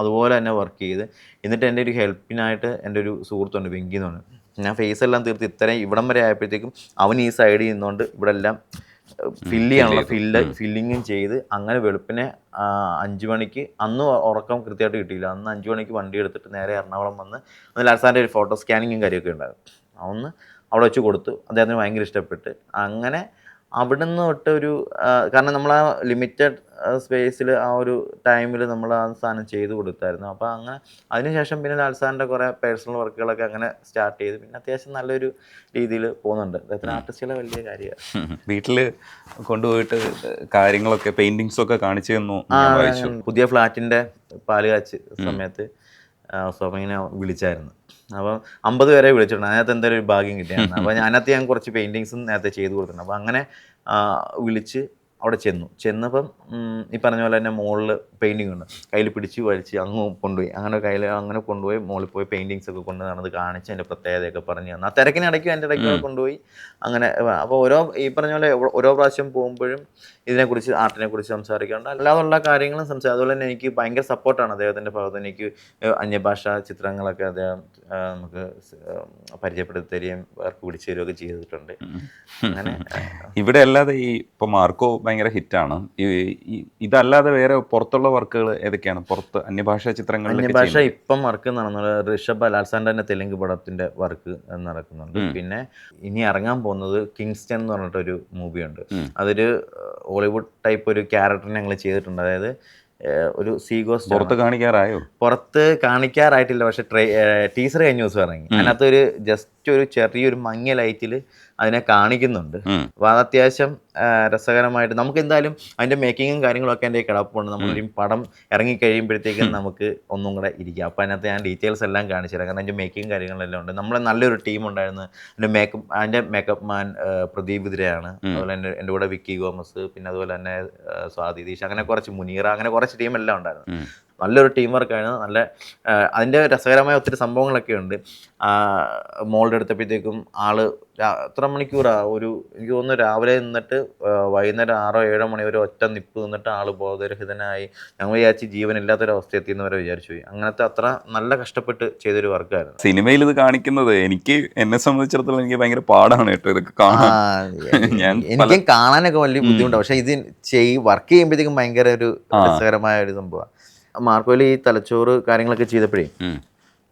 അതുപോലെ തന്നെ വർക്ക് ചെയ്ത് എന്നിട്ട് എന്റെ ഒരു ഹെൽപ്പിനായിട്ട് എന്റെ ഒരു സുഹൃത്തുണ്ട് വെങ്കി എന്ന് പറഞ്ഞു. ഞാൻ ഫേസ് എല്ലാം തീർത്ത് ഇത്രയും ഇവിടം വരെ ആയപ്പോഴത്തേക്കും അവൻ ഈ സൈഡിൽ നിന്നുകൊണ്ട് ഇവിടെ എല്ലാം ഫില്ല് ചെയ്യാനുള്ള ഫില്ല് ഫില്ലിങ്ങും ചെയ്ത് അങ്ങനെ വെളുപ്പിനെ അഞ്ച് മണിക്ക് അന്ന് ഉറക്കം കൃത്യമായിട്ട് കിട്ടിയില്ല. അന്ന് അഞ്ച് മണിക്ക് വണ്ടി എടുത്തിട്ട് നേരെ എറണാകുളം വന്ന് അന്ന് ലാൽസാന്റെ ഒരു ഫോട്ടോ സ്കാനിങ്ങും കാര്യമൊക്കെ ഉണ്ടായിരുന്നു. അതൊന്ന് അവിടെ വെച്ച് കൊടുത്തു. അദ്ദേഹത്തിന് ഭയങ്കര ഇഷ്ടപ്പെട്ട്. അങ്ങനെ അവിടുന്ന് തൊട്ട് ഒരു കാരണം നമ്മൾ ആ ലിമിറ്റഡ് സ്പേസിൽ ആ ഒരു ടൈമിൽ നമ്മൾ ആ സാധനം ചെയ്തു കൊടുത്തായിരുന്നു. അപ്പോൾ അങ്ങനെ അതിനുശേഷം പിന്നെ ലാൽസാറിന്റെ കുറേ പേഴ്സണൽ വർക്കുകളൊക്കെ അങ്ങനെ സ്റ്റാർട്ട് ചെയ്ത് പിന്നെ അത്യാവശ്യം നല്ലൊരു രീതിയിൽ പോകുന്നുണ്ട്. അദ്ദേഹത്തിന് ആർട്ടിസ്റ്റുകളെ വലിയ കാര്യമാണ്. വീട്ടിൽ കൊണ്ടുപോയിട്ട് കാര്യങ്ങളൊക്കെ പെയിന്റിങ്സൊക്കെ കാണിച്ചു തന്നു. പുതിയ ഫ്ലാറ്റിന്റെ പാൽ കാച്ച് സമയത്ത് സോമിങ്ങനെ വിളിച്ചായിരുന്നു. അപ്പം അമ്പത് പേരെ വിളിച്ചിട്ടുണ്ട്. അതിനകത്ത് എന്തായാലും ഒരു ഭാഗ്യം കിട്ടിയാണ്. അപ്പം അതിനകത്ത് ഞാൻ കുറച്ച് പെയിന്റിങ്സും നേരത്തെ ചെയ്തു കൊടുത്തിട്ടുണ്ട്. അപ്പോൾ അങ്ങനെ വിളിച്ച് അവിടെ ചെന്നു. ചെന്നപ്പം ഈ പറഞ്ഞ പോലെ തന്നെ മുകളിൽ പെയിന്റിങ് ഉണ്ട്. കയ്യിൽ പിടിച്ച് വലിച്ച് അങ്ങ് കൊണ്ടുപോയി. അങ്ങനെ കയ്യിൽ അങ്ങനെ കൊണ്ടുപോയി മുകളിൽ പോയി പെയിന്റിങ്സ് ഒക്കെ കൊണ്ട് നടന്നത് കാണിച്ച് അതിന്റെ പ്രത്യേകതയൊക്കെ പറഞ്ഞു തന്നു. ആ തിരക്കിനിടയ്ക്കും അതിന്റെ ഇടയ്ക്ക് കൊണ്ടുപോയി. അങ്ങനെ അപ്പോൾ ഓരോ ഈ പറഞ്ഞ പോലെ ഓരോ പ്രാവശ്യം പോകുമ്പോഴും ഇതിനെക്കുറിച്ച് ആർട്ടിനെ കുറിച്ച് സംസാരിക്കാറുണ്ട്. അല്ലാതുള്ള കാര്യങ്ങളും സംസാരിക്കും. അതുപോലെ തന്നെ എനിക്ക് ഭയങ്കര സപ്പോർട്ടാണ് അദ്ദേഹത്തിന്റെ ഭാഗത്ത് എനിക്ക് അന്യഭാഷ ചിത്രങ്ങളൊക്കെ അദ്ദേഹം നമുക്ക് പരിചയപ്പെടുത്തി തരികയും വർക്ക് പിടിച്ചു തരികയൊക്കെ ചെയ്തിട്ടുണ്ട്. അങ്ങനെ ഇവിടെ അല്ലാതെ ഈ ഇപ്പൊ മാർക്കോ ഭയങ്കര ഹിറ്റാണ്. ഇതല്ലാതെ വേറെ പുറത്തുള്ള വർക്കുകൾ ഏതൊക്കെയാണ്? പുറത്ത് അന്യഭാഷാ ചിത്രങ്ങൾ അന്യഭാഷ? ഇപ്പം വർക്ക് നടന്നത് ഋഷഭ് ലാൽസാന്റെ തെലുങ്ക് പടത്തിന്റെ വർക്ക് നടക്കുന്നുണ്ട്. പിന്നെ ഇനി ഇറങ്ങാൻ പോകുന്നത് കിങ്സ്റ്റൺ എന്ന് പറഞ്ഞിട്ടൊരു മൂവിയുണ്ട്. അതൊരു ഹോളിവുഡ് ടൈപ്പ് ഒരു ക്യാരക്ടറിനെ ഞങ്ങൾ ചെയ്തിട്ടുണ്ട്. അതായത് ഒരു സീഗോസ് പുറത്ത് കാണിക്കാറായോ? പുറത്ത് കാണിക്കാറായിട്ടില്ല. പക്ഷെ ടീസർ കഴിഞ്ഞ ദിവസം ഇറങ്ങി. അതിനകത്ത് ഒരു ജസ്റ്റ് ഒരു ചെറിയൊരു മങ്ങിയ ലൈറ്റിൽ അതിനെ കാണിക്കുന്നുണ്ട്. അപ്പോൾ അത് അത്യാവശ്യം രസകരമായിട്ട് നമുക്ക് എന്തായാലും അതിന്റെ മേക്കിങ്ങും കാര്യങ്ങളൊക്കെ എന്റെ കിടപ്പുണ്ട് നമ്മളൊരു പടം ഇറങ്ങി കഴിയുമ്പോഴത്തേക്കും നമുക്ക് ഒന്നും കൂടെ ഇരിക്കാം. അപ്പോൾ അതിനകത്ത് ഞാൻ ഡീറ്റെയിൽസ് എല്ലാം കാണിച്ചു തരാം. കാരണം അതിന്റെ മേക്കിങ് കാര്യങ്ങളെല്ലാം ഉണ്ട്. നമ്മളെ നല്ലൊരു ടീം ഉണ്ടായിരുന്നു. അതിന്റെ മേക്കപ്പ് അതിന്റെ മേക്കപ്പ് മാൻ പ്രദീപ് ഇതിരയാണ്. അതുപോലെ തന്നെ എന്റെ കൂടെ വിക്കി ഗോമസ് പിന്നെ അതുപോലെ തന്നെ സ്വാതി ദീഷ് അങ്ങനെ കുറച്ച് മുനീറ അങ്ങനെ കുറച്ച് ടീം എല്ലാം ഉണ്ടായിരുന്നു. നല്ലൊരു ടീം വർക്കായിരുന്നു നല്ല അതിന്റെ രസകരമായ ഒത്തിരി സംഭവങ്ങളൊക്കെ ഉണ്ട്. മോളുടെ എടുത്തപ്പോഴത്തേക്കും ആൾ എത്ര മണിക്കൂറാ? ഒരു എനിക്ക് തോന്നുന്നു രാവിലെ നിന്നിട്ട് വൈകുന്നേരം ആറോ ഏഴോ മണി വരെ ഒറ്റ നിപ്പ് നിന്നിട്ട് ആൾ ബോധരഹിതനായി ഞങ്ങൾ വിചാരിച്ച് ജീവനില്ലാത്തൊരവസ്ഥ എത്തിയെന്ന് വിചാരിച്ചു പോയി. അങ്ങനത്തെ അത്ര നല്ല കഷ്ടപ്പെട്ട് ചെയ്തൊരു വർക്കായിരുന്നു സിനിമയിൽ ഇത് കാണിക്കുന്നത് എനിക്ക് എന്നെ സംബന്ധിച്ചിടത്തോളം എനിക്ക് ഭയങ്കര പാടാണ് കേട്ടോ ഇതൊക്കെ കാണാൻ. എനിക്കും കാണാനൊക്കെ വലിയ ബുദ്ധിമുട്ടാണ് പക്ഷേ ഇത് ചെയ് വർക്ക് ചെയ്യുമ്പോഴത്തേക്കും ഭയങ്കര ഒരു രസകരമായ ഒരു സംഭവമാണ് മാർക്കോയിൽ ഈ തലച്ചോറ് കാര്യങ്ങളൊക്കെ ചെയ്തപ്പോഴേ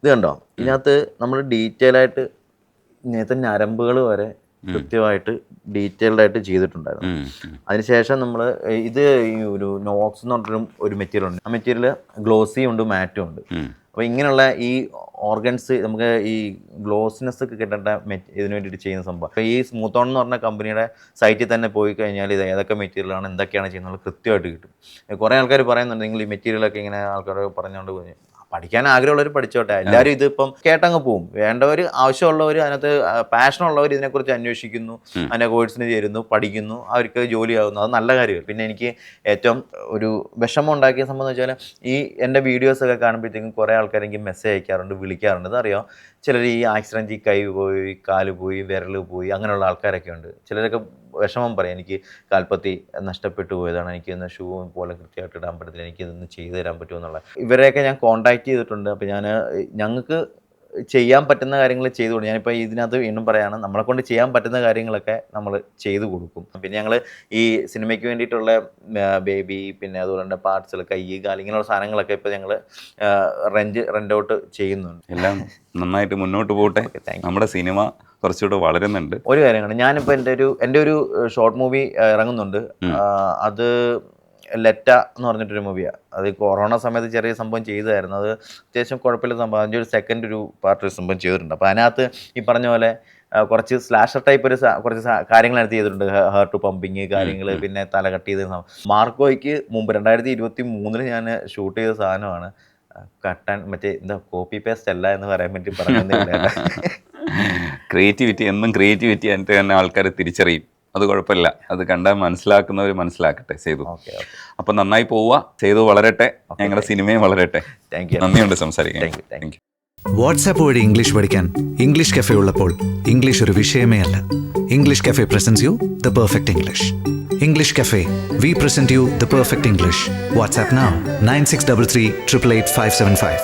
ഇത് കണ്ടോ? ഇതിനകത്ത് നമ്മൾ ഡീറ്റെയിൽ ആയിട്ട് ഇങ്ങനത്തെ ഞരമ്പുകൾ വരെ കൃത്യമായിട്ട് ഡീറ്റെയിൽഡ് ആയിട്ട് ചെയ്തിട്ടുണ്ടായിരുന്നു. അതിനുശേഷം നമ്മൾ ഇത് ഈ ഒരു നോക്സ് എന്ന് പറഞ്ഞൊരു ഒരു മെറ്റീരിയൽ ഉണ്ട്. ആ മെറ്റീരിയൽ ഗ്ലോസിയും ഉണ്ട് മാറ്റും ഉണ്ട്. അപ്പോൾ ഇങ്ങനെയുള്ള ഈ ഓർഗൻസ് നമുക്ക് ഈ ഗ്ലോസിനെസ് ഒക്കെ കിട്ടേണ്ട ഇതിന് വേണ്ടിയിട്ട് ചെയ്യുന്ന സംഭവം. അപ്പോൾ ഈ സ്മൂത്തോൺ എന്ന് പറഞ്ഞ കമ്പനിയുടെ സൈറ്റിൽ തന്നെ പോയി കഴിഞ്ഞാൽ ഇത് ഏതൊക്കെ മെറ്റീരിയലാണ് എന്തൊക്കെയാണ് ചെയ്യുന്നത് കൃത്യമായിട്ട് കിട്ടും. കുറേ ആൾക്കാർ പറയുന്നുണ്ട് നിങ്ങൾ ഈ മെറ്റീരിയലൊക്കെ ഇങ്ങനെ ആൾക്കാർ പറഞ്ഞുകൊണ്ട് പഠിക്കാൻ ആഗ്രഹമുള്ളവർ പഠിച്ചോട്ടെ. എല്ലാവരും ഇതിപ്പം കേട്ടങ്ങ് പോവും. വേണ്ടവർ ആവശ്യമുള്ളവർ അതിനകത്ത് പാഷനുള്ളവർ ഇതിനെക്കുറിച്ച് അന്വേഷിക്കുന്നു അതിന്റെ കോഴ്സിന് ചേരുന്നു പഠിക്കുന്നു അവർക്ക് ജോലിയാകുന്നു. അത് നല്ല കാര്യമാണ്. പിന്നെ എനിക്ക് ഏറ്റവും ഒരു വിഷമം ഉണ്ടാക്കിയ എന്ന് വെച്ചാൽ ഈ എന്റെ വീഡിയോസൊക്കെ കാണുമ്പോഴത്തേക്കും കുറേ ആൾക്കാരെനിക്ക് മെസ്സേജ് അയക്കാറുണ്ട് വിളിക്കാറുണ്ട്. അതറിയോ ചിലർ ഈ ആക്സിഡന്റ് ഈ കൈ പോയി കാൽ പോയി വിരൽ പോയി അങ്ങനെയുള്ള ആൾക്കാരൊക്കെ ഉണ്ട് ചിലരൊക്കെ വിഷമം പറയും എനിക്ക് കാൽപ്പത്തി നഷ്ടപ്പെട്ടു പോയതാണ് എനിക്ക് ഇന്ന് ഷൂ പോലെ കൃത്യമായിട്ട് ഇടാൻ പറ്റത്തില്ല എനിക്ക് ഇതൊന്ന് ചെയ്തു തരാൻ പറ്റുമോ? എന്നുള്ള. ഇവരെയൊക്കെ ഞാൻ കോൺടാക്ട് ചെയ്തിട്ടുണ്ട്. അപ്പോൾ ഞാൻ ഞങ്ങൾക്ക് ചെയ്യാൻ പറ്റുന്ന കാര്യങ്ങൾ ചെയ്തു കൊടുക്കും. ഞാനിപ്പോൾ ഇതിനകത്ത് വീണ്ടും പറയാണ് നമ്മളെ കൊണ്ട് ചെയ്യാൻ പറ്റുന്ന കാര്യങ്ങളൊക്കെ നമ്മൾ ചെയ്തു കൊടുക്കും. പിന്നെ ഞങ്ങൾ ഈ സിനിമയ്ക്ക് വേണ്ടിയിട്ടുള്ള ബേബി പിന്നെ അതുപോലെ തന്നെ പാർട്സുകൾ കൈ കാൽ ഇങ്ങനെയുള്ള സാധനങ്ങളൊക്കെ ഇപ്പോൾ ഞങ്ങൾ റെന്റ് റെന്റ് ഔട്ട് ചെയ്യുന്നുണ്ട്. എല്ലാം നന്നായിട്ട് മുന്നോട്ട് പോകട്ടെ നമ്മുടെ സിനിമ കുറച്ചുകൂടെ വളരുന്നുണ്ട്. ഒരു കാര്യമാണ് ഞാനിപ്പോൾ എന്റെ ഒരു എന്റെ ഒരു ഷോർട്ട് മൂവി ഇറങ്ങുന്നുണ്ട്. അത് ലെറ്റ എന്ന് പറഞ്ഞിട്ടൊരു മൂവിയാണ് അത് കൊറോണ സമയത്ത് ചെറിയ സംഭവം ചെയ്തതായിരുന്നു. അത് അത്യാവശ്യം കുഴപ്പമില്ല സംഭവം. അതിന്റെ ഒരു സെക്കൻഡ് ഒരു പാർട്ട് ഒരു സംഭവം ചെയ്തിട്ടുണ്ട്. അപ്പോൾ അതിനകത്ത് ഈ പറഞ്ഞ പോലെ കുറച്ച് സ്ലാഷർ ടൈപ്പ് ഒരു കുറച്ച് കാര്യങ്ങൾ ചെയ്തിട്ടുണ്ട്. ഹേർട്ട് പമ്പിങ് കാര്യങ്ങൾ പിന്നെ തല കട്ട് ചെയ്ത മാർക്കോയ്ക്ക് മുമ്പ് രണ്ടായിരത്തി ഇരുപത്തി മൂന്നിൽ ഞാൻ ഷൂട്ട് ചെയ്ത സാധനമാണ് കട്ടൻ മറ്റേ എന്താ കോപ്പി പേസ്റ്റ് അല്ല എന്ന് പറയാൻ വേണ്ടി പറഞ്ഞു ക്രിയേറ്റിവിറ്റി എന്നും ക്രിയേറ്റിവിറ്റി എന്നിട്ട് തന്നെ ആൾക്കാർ തിരിച്ചറിയും. അത് കുഴപ്പമില്ല. അത് കണ്ടാൽ മനസ്സിലാക്കുന്നവർ മനസ്സിലാക്കട്ടെ ചെയ്തു അപ്പം നന്നായി പോവുക. ചെയ്തു വളരട്ടെ. ഞങ്ങളുടെ സിനിമയും വളരട്ടെ. താങ്ക് യു നന്ദിയുണ്ട് സംസാരിക്കാൻ. Thank you, thank thank you WhatsApp വഴി ഇംഗ്ലീഷ് പഠിക്കാൻ ഇംഗ്ലീഷ് കഫേ ഉള്ളപ്പോൾ ഇംഗ്ലീഷ് ഒരു വിഷയമേ അല്ല. English cafe presents you the perfect English. English cafe we present you the perfect English. WhatsApp nine six double three triple eight five seven five.